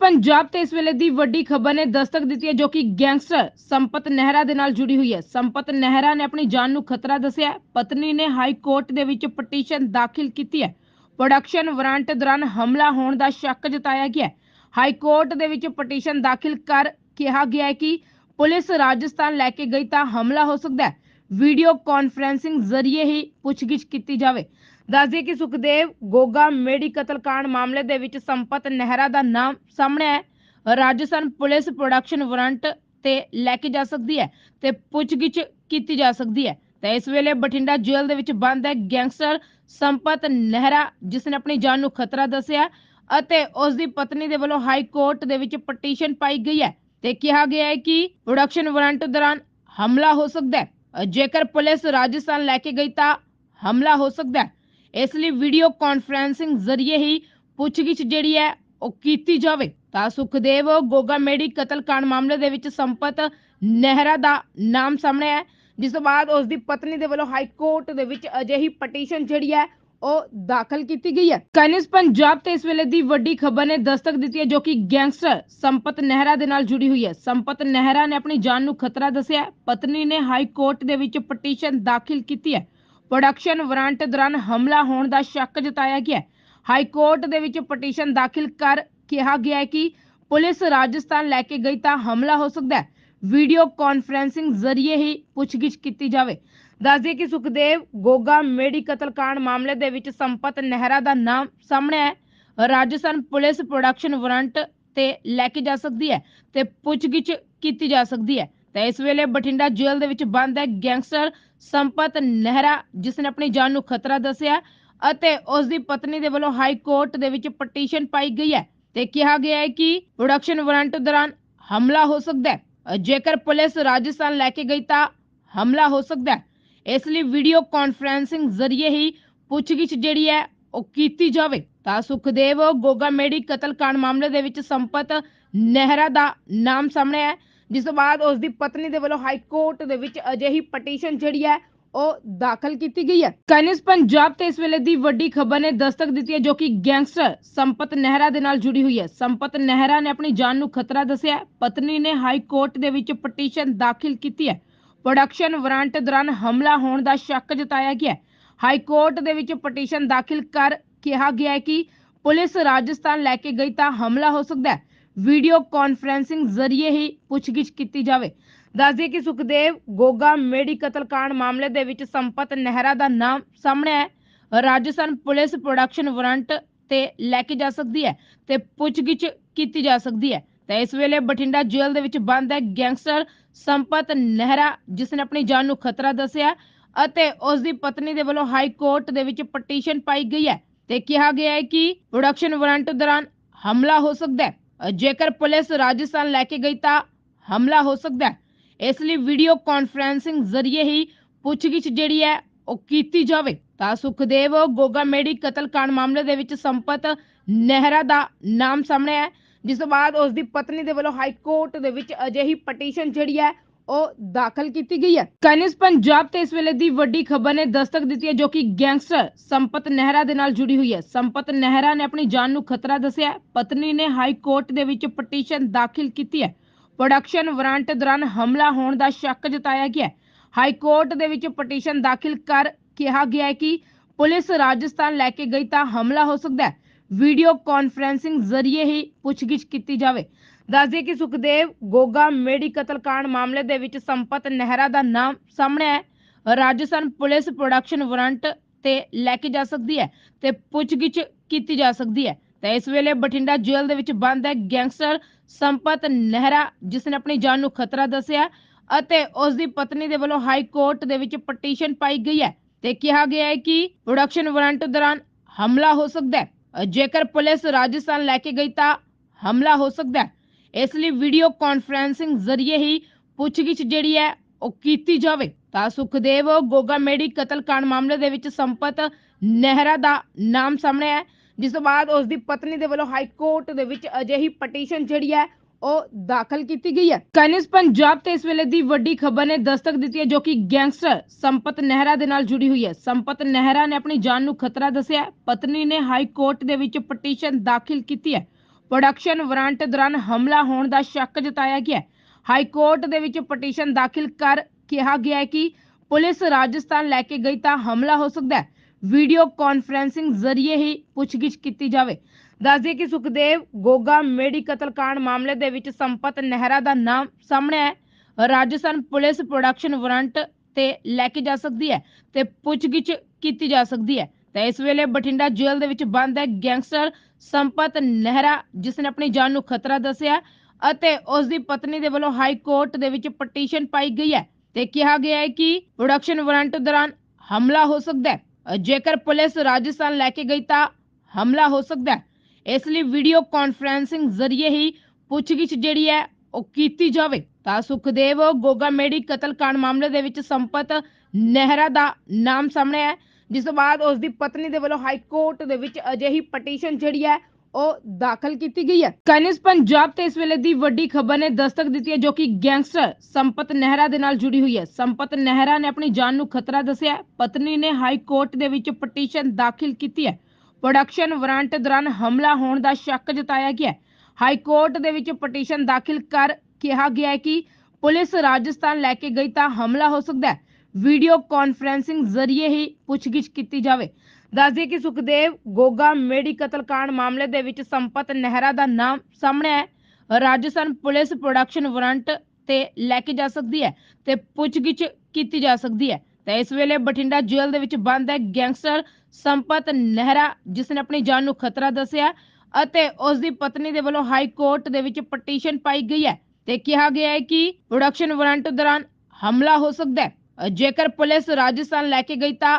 ਪੰਜਾਬ ਤੇ ਇਸ ਵੇਲੇ ਦੀ ਵੱਡੀ ਖਬਰ ਨੇ ਦਸਤਕ ਦਿੱਤੀ ਹੈ ਜੋ ਕਿ ਗੈਂਗਸਟਰ ਸੰਪਤ ਨਹਿਰਾ ਦੇ ਨਾਲ ਜੁੜੀ ਹੋਈ ਹੈ। ਸੰਪਤ ਨਹਿਰਾ ਨੇ ਆਪਣੀ ਜਾਨ ਨੂੰ ਖਤਰਾ ਦੱਸਿਆ ਪਤਨੀ ਨੇ ਹਾਈ ਕੋਰਟ ਦੇ ਵਿੱਚ ਪਟੀਸ਼ਨ ਦਾਖਲ ਕੀਤੀ ਹੈ। ਪ੍ਰੋਡਕਸ਼ਨ ਵਾਰੰਟ ਦੌਰਾਨ ਹਮਲਾ ਹੋਣ ਦਾ ਸ਼ੱਕ ਜਤਾਇਆ ਗਿਆ ਹੈ। ਹਾਈ ਕੋਰਟ ਦੇ ਵਿੱਚ ਪਟੀਸ਼ਨ ਦਾਖਲ ਕਰ ਕਿਹਾ ਗਿਆ ਹੈ ਕਿ ਪੁਲਿਸ ਰਾਜਸਥਾਨ ਲੈ ਕੇ ਗਈ ਤਾਂ ਹਮਲਾ ਹੋ ਸਕਦਾ ਹੈ। ਵੀਡੀਓ ਕਾਨਫਰੈਂਸਿੰਗ ਜ਼ਰੀਏ ਹੀ ਪੁੱਛਗਿੱਛ ਕੀਤੀ ਜਾਵੇ। ਦੱਸਦੇ ਕਿ ਸੁਖਦੇਵ ਗੋਗਾ ਮੇਡੀ ਕਤਲकांड ਮਾਮਲੇ ਦੇ ਵਿੱਚ ਸੰਪਤ ਨਹਿਰਾ ਦਾ ਨਾਮ ਸਾਹਮਣੇ ਹੈ। ਰਾਜਸਥਾਨ ਪੁਲਿਸ ਪ੍ਰੋਡਕਸ਼ਨ ਵਾਰੰਟ ਤੇ ਲੈ ਕੇ ਜਾ ਸਕਦੀ ਹੈ ਤੇ ਪੁੱਛਗਿੱਛ ਕੀਤੀ ਜਾ ਸਕਦੀ ਹੈ। ਤਾਂ ਇਸ ਵੇਲੇ ਬਠਿੰਡਾ ਜੇਲ੍ਹ ਦੇ ਵਿੱਚ ਬੰਦ ਹੈ ਗੈਂਗਸਟਰ ਸੰਪਤ ਨਹਿਰਾ, ਜਿਸ ਨੇ ਆਪਣੀ ਜਾਨ ਨੂੰ ਖਤਰਾ ਦੱਸਿਆ ਅਤੇ ਉਸ ਦੀ ਪਤਨੀ ਦੇ ਵੱਲੋਂ ਹਾਈ ਕੋਰਟ ਦੇ ਵਿੱਚ ਪਟੀਸ਼ਨ ਪਾਈ ਗਈ ਹੈ ਤੇ ਕਿਹਾ ਗਿਆ ਹੈ ਕਿ ਪ੍ਰੋਡਕਸ਼ਨ ਵਾਰੰਟ ਦੌਰਾਨ ਹਮਲਾ ਹੋ ਸਕਦਾ ਹੈ। ਜੇਕਰ ਪੁਲਿਸ ਰਾਜਸਥਾਨ ਲੈ ਕੇ ਗਈ ਤਾਂ ਹਮਲਾ ਹੋ ਸਕਦਾ ਹੈ। ਇਸ ਲਈ ਵੀਡੀਓ ਕਾਨਫਰੈਂਸਿੰਗ ਜ਼ਰੀਏ ਹੀ ਪੁੱਛਗਿੱਛ ਜਿਹੜੀ ਹੈ ਉਹ ਕੀਤੀ ਜਾਵੇ। ਤਾਂ ਸੁਖਦੇਵ ਗੋਗਾ ਮੇਡੀ ਕਤਲकांड ਮਾਮਲੇ ਦੇ ਵਿੱਚ ਸੰਪਤ ਨਹਿਰਾ ਦਾ ਨਾਮ ਸਾਹਮਣੇ ਹੈ। ਜਿਸ ਤੋਂ ਬਾਅਦ ਉਸ ਦੀ ਪਤਨੀ ਦੇ ਵੱਲੋਂ ਹਾਈ ਕੋਰਟ ਦੇ ਵਿੱਚ ਅਜਿਹੀ ਪਟੀਸ਼ਨ ਜਿਹੜੀ ਹੈ ਉਹ ਦਾਖਲ ਕੀਤੀ ਗਈ ਹੈ। ਕਾਇਨਸ ਪੰਜਾਬ ਤੇ ਇਸ ਵੇਲੇ ਦੀ ਵੱਡੀ ਖਬਰ ਨੇ ਦਸਤਕ ਦਿੱਤੀ ਹੈ ਜੋ ਕਿ ਗੈਂਗਸਟਰ ਸੰਪਤ ਨਹਿਰਾ ਦੇ ਨਾਲ ਜੁੜੀ ਹੋਈ ਹੈ। ਸੰਪਤ ਨਹਿਰਾ ਨੇ ਆਪਣੀ ਜਾਨ ਨੂੰ ਖਤਰਾ ਦੱਸਿਆ ਪਤਨੀ ਨੇ ਹਾਈ ਕੋਰਟ ਦੇ ਵਿੱਚ ਪਟੀਸ਼ਨ ਦਾਖਲ ਕੀਤੀ ਹੈ। ਪ੍ਰੋਡਕਸ਼ਨ ਵਾਰੰਟ ਦੌਰਾਨ ਹਮਲਾ ਹੋਣ ਦਾ ਸ਼ੱਕ ਜਤਾਇਆ ਗਿਆ। ਹਾਈ ਕੋਰਟ ਦੇ ਵਿੱਚ ਪਟੀਸ਼ਨ ਦਾਖਲ ਕਰ ਕਿਹਾ ਗਿਆ ਹੈ ਕਿ ਪੁਲਿਸ ਰਾਜਸਥਾਨ ਲੈ ਕੇ ਗਈ ਤਾਂ ਹਮਲਾ ਹੋ ਸਕਦਾ ਹੈ। ਵੀਡੀਓ ਕਾਨਫਰੈਂਸਿੰਗ ਜ਼ਰੀਏ ਹੀ ਪੁੱਛਗਿੱਛ ਕੀਤੀ ਜਾਵੇ। ਦੱਸਦੇ ਕਿ ਸੁਖਦੇਵ ਗੋਗਾ ਮੇਡੀ ਕਤਲकांड ਮਾਮਲੇ ਦੇ ਵਿੱਚ ਸੰਪਤ ਨਹਿਰਾ ਦਾ ਨਾਮ ਸਾਹਮਣੇ ਹੈ। ਰਾਜਸਥਾਨ ਪੁਲਿਸ ਪ੍ਰੋਡਕਸ਼ਨ ਵਾਰੰਟ ਤੇ ਲੈ ਕੇ ਜਾ ਸਕਦੀ ਹੈ ਤੇ ਪੁੱਛਗਿੱਛ ਕੀਤੀ ਜਾ ਸਕਦੀ ਹੈ। ਤਾਂ ਇਸ ਵੇਲੇ ਬਠਿੰਡਾ ਜੇਲ੍ਹ ਦੇ ਵਿੱਚ ਬੰਦ ਹੈ ਗੈਂਗਸਟਰ ਸੰਪਤ ਨਹਿਰਾ, ਜਿਸ ਨੇ ਆਪਣੀ ਜਾਨ ਨੂੰ ਖਤਰਾ ਦੱਸਿਆ ਅਤੇ ਉਸ ਦੀ ਪਤਨੀ ਦੇ ਵੱਲੋਂ ਹਾਈ ਕੋਰਟ ਦੇ ਵਿੱਚ ਪਟੀਸ਼ਨ ਪਾਈ ਗਈ ਹੈ ਤੇ ਕਿਹਾ ਗਿਆ ਹੈ ਕਿ ਪ੍ਰੋਡਕਸ਼ਨ ਵਾਰੰਟ ਦੌਰਾਨ ਹਮਲਾ ਹੋ ਸਕਦਾ ਹੈ। ਜੇਕਰ ਪੁਲਿਸ ਰਾਜਸਥਾਨ ਲੈ ਕੇ ਗਈ ਤਾਂ ਹਮਲਾ ਹੋ ਸਕਦਾ ਹੈ। ਇਸ ਲਈ ਵੀਡੀਓ ਕਾਨਫਰੈਂਸਿੰਗ ਜ਼ਰੀਏ ਹੀ ਪੁੱਛਗਿੱਛ ਜਿਹੜੀ ਹੈ ਉਹ ਕੀਤੀ ਜਾਵੇ। ਤਾਂ ਸੁਖਦੇਵ ਗੋਗਾ ਮੇਡੀ ਕਤਲकांड ਮਾਮਲੇ ਦੇ ਵਿੱਚ ਸੰਪਤ ਨਹਿਰਾ ਦਾ ਨਾਮ ਸਾਹਮਣੇ ਹੈ। ਜਿਸ ਤੋਂ ਬਾਅਦ ਉਸ ਦੀ ਪਤਨੀ ਦੇ ਵੱਲੋਂ ਹਾਈ ਕੋਰਟ ਦੇ ਵਿੱਚ ਅਜਿਹੀ ਪਟੀਸ਼ਨ ਜਿਹੜੀ ਹੈ, ਉਹ ਦਾਖਲ ਕੀਤੀ ਗਈ ਹੈ। ਕਾਇਨਸ ਪੰਜਾਬ ਤੇ ਇਸ ਵੇਲੇ ਦੀ ਵੱਡੀ ਖਬਰ ਨੇ ਦਸਤਕ ਦਿੱਤੀ ਹੈ, ਜੋ ਕਿ ਗੈਂਗਸਟਰ ਸੰਪਤ ਨਹਿਰਾ ਦੇ ਨਾਲ ਜੁੜੀ ਹੋਈ ਹੈ। ਸੰਪਤ ਨਹਿਰਾ ਨੇ ਆਪਣੀ ਜਾਨ ਨੂੰ ਖਤਰਾ ਦੱਸਿਆ ਪਤਨੀ ਨੇ ਹਾਈ ਕੋਰਟ ਦੇ ਵਿੱਚ ਪਟੀਸ਼ਨ ਦਾਖਲ ਕੀਤੀ ਹੈ। ਪ੍ਰੋਡਕਸ਼ਨ ਵਾਰੰਟ ਦੌਰਾਨ ਹਮਲਾ ਹੋਣ ਦਾ ਸ਼ੱਕ ਜਤਾਇਆ ਗਿਆ ਹਾਈ ਕੋਰਟ ਦੇ ਵਿੱਚ ਪਟੀਸ਼ਨ ਦਾਖਲ ਕਰ ਕਿਹਾ ਗਿਆ ਹੈ ਕਿ ਪੁਲਿਸ ਰਾਜਸਥਾਨ ਲੈ ਕੇ ਗਈ ਤਾਂ ਹਮਲਾ ਹੋ ਸਕਦਾ ਹੈ। ਵੀਡੀਓ ਕਾਨਫਰੈਂਸਿੰਗ ਜ਼ਰੀਏ ਹੀ ਪੁੱਛਗਿੱਛ ਕੀਤੀ ਜਾਵੇ। ਦੱਸਦੇ ਕਿ ਸੁਖਦੇਵ ਗੋਗਾ ਮੇਡੀ ਕਤਲकांड ਮਾਮਲੇ ਦੇ ਵਿੱਚ ਸੰਪਤ ਨਹਿਰਾ ਦਾ ਨਾਮ ਸਾਹਮਣੇ ਹੈ। ਰਾਜਸਥਾਨ ਪੁਲਿਸ ਪ੍ਰੋਡਕਸ਼ਨ ਵਾਰੰਟ ਤੇ ਲੈ ਕੇ ਜਾ ਸਕਦੀ ਹੈ ਤੇ ਪੁੱਛਗਿੱਛ ਕੀਤੀ ਜਾ ਸਕਦੀ ਹੈ। ਤਾਂ ਇਸ ਵੇਲੇ ਬਠਿੰਡਾ ਜੇਲ੍ਹ ਦੇ ਵਿੱਚ ਬੰਦ ਹੈ ਗੈਂਗਸਟਰ ਸੰਪਤ ਨਹਿਰਾ, ਜਿਸ ਨੇ ਆਪਣੀ ਜਾਨ ਨੂੰ ਖਤਰਾ ਦੱਸਿਆ ਅਤੇ ਉਸ ਦੀ ਪਤਨੀ ਦੇ ਵੱਲੋਂ ਹਾਈ ਕੋਰਟ ਦੇ ਵਿੱਚ ਪਟੀਸ਼ਨ ਪਾਈ ਗਈ ਹੈ ਤੇ ਕਿਹਾ ਗਿਆ ਹੈ ਕਿ ਪ੍ਰੋਡਕਸ਼ਨ ਵਾਰੰਟ ਦੌਰਾਨ ਹਮਲਾ ਹੋ ਸਕਦਾ ਹੈ। ਜੇਕਰ ਪੁਲਿਸ ਰਾਜਸਥਾਨ ਲੈ ਕੇ ਗਈ ਤਾਂ ਹਮਲਾ ਹੋ ਸਕਦਾ ਹੈ। ਇਸ ਲਈ ਵੀਡੀਓ ਕਾਨਫਰੈਂਸਿੰਗ ਜ਼ਰੀਏ ਹੀ ਪੁੱਛਗਿੱਛ ਜਿਹੜੀ ਹੈ, ਉਹ ਕੀਤੀ ਜਾਵੇ। ਤਾਂ ਸੁਖਦੇਵ ਗੋਗਾ ਮੇਡੀ ਕਤਲकांड ਮਾਮਲੇ ਦੇ ਵਿੱਚ ਸੰਪਤ ਨਹਿਰਾ ਦਾ ਨਾਮ ਸਾਹਮਣੇ ਹੈ। ਜਿਸ ਤੋਂ ਬਾਅਦ ਉਸ ਦੀ ਪਤਨੀ ਦੇ ਵੱਲੋਂ ਹਾਈ ਕੋਰਟ ਦੇ ਵਿੱਚ ਅਜਿਹੀ ਪਟੀਸ਼ਨ ਜਿਹੜੀ ਹੈ ਉਹ ਦਾਖਲ ਕੀਤੀ ਗਈ ਹੈ। ਕਾਇਨਸ ਪੰਜਾਬ ਤੇ ਇਸ ਵੇਲੇ ਦੀ ਵੱਡੀ ਖਬਰ ਨੇ ਦਸਤਕ ਦਿੱਤੀ ਹੈ ਜੋ ਕਿ ਗੈਂਗਸਟਰ ਸੰਪਤ ਨਹਿਰਾ ਦੇ ਨਾਲ ਜੁੜੀ ਹੋਈ ਹੈ। ਸੰਪਤ ਨਹਿਰਾ ਨੇ ਆਪਣੀ ਜਾਨ ਨੂੰ ਖਤਰਾ ਦੱਸਿਆ ਪਤਨੀ ਨੇ ਹਾਈ ਕੋਰਟ ਦੇ ਵਿੱਚ ਪਟੀਸ਼ਨ ਦਾਖਲ ਕੀਤੀ ਹੈ। ਪ੍ਰੋਡਕਸ਼ਨ ਵਾਰੰਟ ਦੌਰਾਨ ਹਮਲਾ ਹੋਣ ਦਾ ਸ਼ੱਕ ਜਤਾਇਆ ਗਿਆ ਹੈ। ਹਾਈ ਕੋਰਟ ਦੇ ਵਿੱਚ ਪਟੀਸ਼ਨ ਦਾਖਲ ਕਰ ਕਿਹਾ ਗਿਆ ਹੈ ਕਿ ਪੁਲਿਸ ਰਾਜਸਥਾਨ ਲੈ ਕੇ ਗਈ ਤਾਂ ਹਮਲਾ ਹੋ ਸਕਦਾ ਹੈ। ਵੀਡੀਓ ਕਾਨਫਰੈਂਸਿੰਗ ਜ਼ਰੀਏ ਹੀ ਪੁੱਛਗਿੱਛ ਕੀਤੀ ਜਾਵੇ। ਦੱਸਦੇ ਕਿ ਸੁਖਦੇਵ ਗੋਗਾ ਮੇਡੀ ਕਤਲकांड ਮਾਮਲੇ ਦੇ ਵਿੱਚ ਸੰਪਤ ਨਹਿਰਾ ਦਾ ਨਾਮ ਸਾਹਮਣੇ ਹੈ। ਰਾਜਸਥਾਨ ਪੁਲਿਸ ਪ੍ਰੋਡਕਸ਼ਨ ਵਾਰੰਟ ਤੇ ਲੈ ਕੇ ਜਾ ਸਕਦੀ ਹੈ ਤੇ ਪੁੱਛਗਿੱਛ ਕੀਤੀ ਜਾ ਸਕਦੀ ਹੈ। ਤਾਂ ਇਸ ਵੇਲੇ ਬਠਿੰਡਾ ਜੇਲ੍ਹ ਦੇ ਵਿੱਚ ਬੰਦ ਹੈ ਗੈਂਗਸਟਰ ਸੰਪਤ ਨਹਿਰਾ, ਜਿਸ ਨੇ ਆਪਣੀ ਜਾਨ ਨੂੰ ਖਤਰਾ ਦੱਸਿਆ ਅਤੇ ਉਸ ਦੀ ਪਤਨੀ ਦੇ ਵੱਲੋਂ ਹਾਈ ਕੋਰਟ ਦੇ ਵਿੱਚ ਪਟੀਸ਼ਨ ਪਾਈ ਗਈ ਹੈ ਤੇ ਕਿਹਾ ਗਿਆ ਹੈ ਕਿ ਪ੍ਰੋਡਕਸ਼ਨ ਵਾਰੰਟ ਦੌਰਾਨ ਹਮਲਾ ਹੋ ਸਕਦਾ ਹੈ। ਜੇਕਰ ਪੁਲਿਸ ਰਾਜਸਥਾਨ ਲੈ ਕੇ ਗਈ ਤਾਂ ਹਮਲਾ ਹੋ ਸਕਦਾ ਹੈ। ਇਸ ਲਈ ਵੀਡੀਓ ਕਾਨਫਰੈਂਸਿੰਗ ਜ਼ਰੀਏ ਹੀ ਪੁੱਛਗਿੱਛ ਜਿਹੜੀ ਹੈ ਉਹ ਕੀਤੀ ਜਾਵੇ। ਤਾਂ ਸੁਖਦੇਵ ਗੋਗਾ ਮੇਡੀ ਕਤਲकांड ਮਾਮਲੇ ਦੇ ਵਿੱਚ ਸੰਪਤ ਨਹਿਰਾ ਦਾ ਨਾਮ ਸਾਹਮਣੇ ਹੈ। ਜਿਸ ਤੋਂ ਬਾਅਦ ਉਸ ਦੀ ਪਤਨੀ ਦੇ ਵੱਲੋਂ ਹਾਈ ਕੋਰਟ ਦੇ ਵਿੱਚ ਅਜਿਹੀ ਪਟੀਸ਼ਨ ਜਿਹੜੀ ਹੈ ਉਹ ਦਾਖਲ ਕੀਤੀ ਗਈ ਹੈ। ਕਾਇਨਸ ਪੰਜਾਬ ਤੇ ਇਸ ਵੇਲੇ ਦੀ ਵੱਡੀ ਖਬਰ ਨੇ ਦਸਤਕ ਦਿੱਤੀ ਹੈ ਜੋ ਕਿ ਗੈਂਗਸਟਰ ਸੰਪਤ ਨਹਿਰਾ ਦੇ ਨਾਲ ਜੁੜੀ ਹੋਈ ਹੈ। ਸੰਪਤ ਨਹਿਰਾ ਨੇ ਆਪਣੀ ਜਾਨ ਨੂੰ ਖਤਰਾ ਦੱਸਿਆ ਪਤਨੀ ਨੇ ਹਾਈ ਕੋਰਟ ਦੇ ਵਿੱਚ ਪਟੀਸ਼ਨ ਦਾਖਲ ਕੀਤੀ ਹੈ। ਪ੍ਰੋਡਕਸ਼ਨ ਵਾਰੰਟ ਦੌਰਾਨ ਹਮਲਾ ਹੋਣ ਦਾ ਸ਼ੱਕ ਜਤਾਇਆ ਗਿਆ। ਹਾਈ ਕੋਰਟ ਦੇ ਵਿੱਚ ਪਟੀਸ਼ਨ ਦਾਖਲ ਕਰ ਕਿਹਾ ਗਿਆ ਹੈ ਕਿ ਪੁਲਿਸ ਰਾਜਸਥਾਨ ਲੈ ਕੇ ਗਈ ਤਾਂ ਹਮਲਾ ਹੋ ਸਕਦਾ ਹੈ। ਵੀਡੀਓ ਕਾਨਫਰੈਂਸਿੰਗ ਜ਼ਰੀਏ ਹੀ ਪੁੱਛਗਿੱਛ ਕੀਤੀ ਜਾਵੇ। ਦੱਸਦੇ ਕਿ ਸੁਖਦੇਵ ਗੋਗਾ ਮੇਡੀ ਕਤਲकांड ਮਾਮਲੇ ਦੇ ਵਿੱਚ ਸੰਪਤ ਨਹਿਰਾ ਦਾ ਨਾਮ ਸਾਹਮਣੇ ਹੈ। ਰਾਜਸਥਾਨ ਪੁਲਿਸ ਪ੍ਰੋਡਕਸ਼ਨ ਵਾਰੰਟ ਤੇ ਲੈ ਕੇ ਜਾ ਸਕਦੀ ਹੈ ਤੇ ਪੁੱਛਗਿੱਛ ਕੀਤੀ ਜਾ ਸਕਦੀ ਹੈ। ਤਾਂ ਇਸ ਵੇਲੇ ਬਠਿੰਡਾ ਜੇਲ੍ਹ ਦੇ ਵਿੱਚ ਬੰਦ ਹੈ ਗੈਂਗਸਟਰ ਸੰਪਤ ਨਹਿਰਾ, ਜਿਸ ਨੇ ਆਪਣੀ ਜਾਨ ਨੂੰ ਖਤਰਾ ਦੱਸਿਆ ਅਤੇ ਉਸ ਦੀ ਪਤਨੀ ਦੇ ਵੱਲੋਂ ਹਾਈ ਕੋਰਟ ਦੇ ਵਿੱਚ ਪਟੀਸ਼ਨ ਪਾਈ ਗਈ ਹੈ ਤੇ ਕਿਹਾ ਗਿਆ ਹੈ ਕਿ ਪ੍ਰੋਡਕਸ਼ਨ ਵਾਰੰਟ ਦੌਰਾਨ ਹਮਲਾ ਹੋ ਸਕਦਾ ਹੈ। ਜੇਕਰ ਪੁਲਿਸ ਰਾਜਸਥਾਨ ਲੈ ਕੇ ਗਈ ਤਾਂ ਹਮਲਾ ਹੋ ਸਕਦਾ ਹੈ। ਇਸ ਲਈ ਵੀਡੀਓ ਕਾਨਫਰੈਂਸਿੰਗ ਜ਼ਰੀਏ ਹੀ ਪੁੱਛਗਿੱਛ ਜਿਹੜੀ ਹੈ ਉਹ ਕੀਤੀ ਜਾਵੇ। ਤਾਂ ਸੁਖਦੇਵ ਗੋਗਾ ਮੇਡੀ ਕਤਲकांड ਮਾਮਲੇ ਦੇ ਵਿੱਚ ਸੰਪਤ ਨਹਿਰਾ ਦਾ ਨਾਮ ਸਾਹਮਣੇ ਹੈ। ਜਿਸ ਤੋਂ ਬਾਅਦ ਉਸ ਦੀ ਪਤਨੀ ਦੇ ਵੱਲੋਂ ਹਾਈ ਕੋਰਟ ਦੇ ਵਿੱਚ ਅਜਿਹੀ ਪਟੀਸ਼ਨ ਜਿਹੜੀ ਹੈ, ਉਹ ਦਾਖਲ ਕੀਤੀ ਗਈ ਹੈ। ਕਨਿਸ ਪੰਜਾਬ ਤੇ ਇਸ ਵੇਲੇ ਦੀ ਵੱਡੀ ਖਬਰ ਨੇ ਦਸਤਕ ਦਿੱਤੀ ਹੈ, ਜੋ ਕਿ ਗੈਂਗਸਟਰ ਸੰਪਤ ਨਹਿਰਾ ਦੇ ਨਾਲ ਜੁੜੀ ਹੋਈ ਹੈ। ਸੰਪਤ ਨਹਿਰਾ ਨੇ ਆਪਣੀ ਜਾਨ ਨੂੰ ਖਤਰਾ ਦੱਸਿਆ ਪਤਨੀ ਨੇ ਹਾਈ ਕੋਰਟ ਦੇ ਵਿੱਚ ਪਟੀਸ਼ਨ ਦਾਖਲ ਕੀਤੀ ਹੈ। ਪ੍ਰੋਡਕਸ਼ਨ ਵਾਰੰਟ ਦੌਰਾਨ ਹਮਲਾ ਹੋਣ ਦਾ ਸ਼ੱਕ ਜਤਾਇਆ ਗਿਆ ਹਾਈ ਕੋਰਟ ਦੇ ਵਿੱਚ ਪਟੀਸ਼ਨ ਦਾਖਲ ਕਰ ਕਿਹਾ ਗਿਆ ਹੈ ਕਿ ਪੁਲਿਸ ਰਾਜਸਥਾਨ ਲੈ ਕੇ ਗਈ ਤਾਂ ਹਮਲਾ ਹੋ ਸਕਦਾ ਹੈ। ਵੀਡੀਓ ਕਾਨਫਰੈਂਸਿੰਗ ਜ਼ਰੀਏ ਹੀ ਪੁੱਛਗਿੱਛ ਕੀਤੀ ਜਾਵੇ। ਦੱਸਦੇ ਕਿ ਸੁਖਦੇਵ ਗੋਗਾ ਮੇਡੀ ਕਤਲकांड ਮਾਮਲੇ ਦੇ ਵਿੱਚ ਸੰਪਤ ਨਹਿਰਾ ਦਾ ਨਾਮ ਸਾਹਮਣੇ ਹੈ। ਰਾਜਸਥਾਨ ਪੁਲਿਸ ਪ੍ਰੋਡਕਸ਼ਨ ਵਾਰੰਟ ਤੇ ਲੈ ਕੇ ਜਾ ਸਕਦੀ ਹੈ ਤੇ ਪੁੱਛਗਿੱਛ ਕੀਤੀ ਜਾ ਸਕਦੀ ਹੈ। ਤਾਂ ਇਸ ਵੇਲੇ ਬਠਿੰਡਾ ਜੇਲ੍ਹ ਦੇ ਵਿੱਚ ਬੰਦ ਹੈ ਗੈਂਗਸਟਰ ਸੰਪਤ ਨਹਿਰਾ, ਜਿਸ ਨੇ ਆਪਣੀ ਜਾਨ ਨੂੰ ਖਤਰਾ ਦੱਸਿਆ ਅਤੇ ਉਸ ਦੀ ਪਤਨੀ ਦੇ ਵੱਲੋਂ ਹਾਈ ਕੋਰਟ ਦੇ ਵਿੱਚ ਪਟੀਸ਼ਨ ਪਾਈ ਗਈ ਹੈ ਤੇ ਕਿਹਾ ਗਿਆ ਹੈ ਕਿ ਪ੍ਰੋਡਕਸ਼ਨ ਵਾਰੰਟ ਦੌਰਾਨ ਹਮਲਾ ਹੋ ਸਕਦਾ ਹੈ। ਜੇਕਰ ਪੁਲਿਸ ਰਾਜਸਥਾਨ ਲੈ ਕੇ ਗਈ ਤਾਂ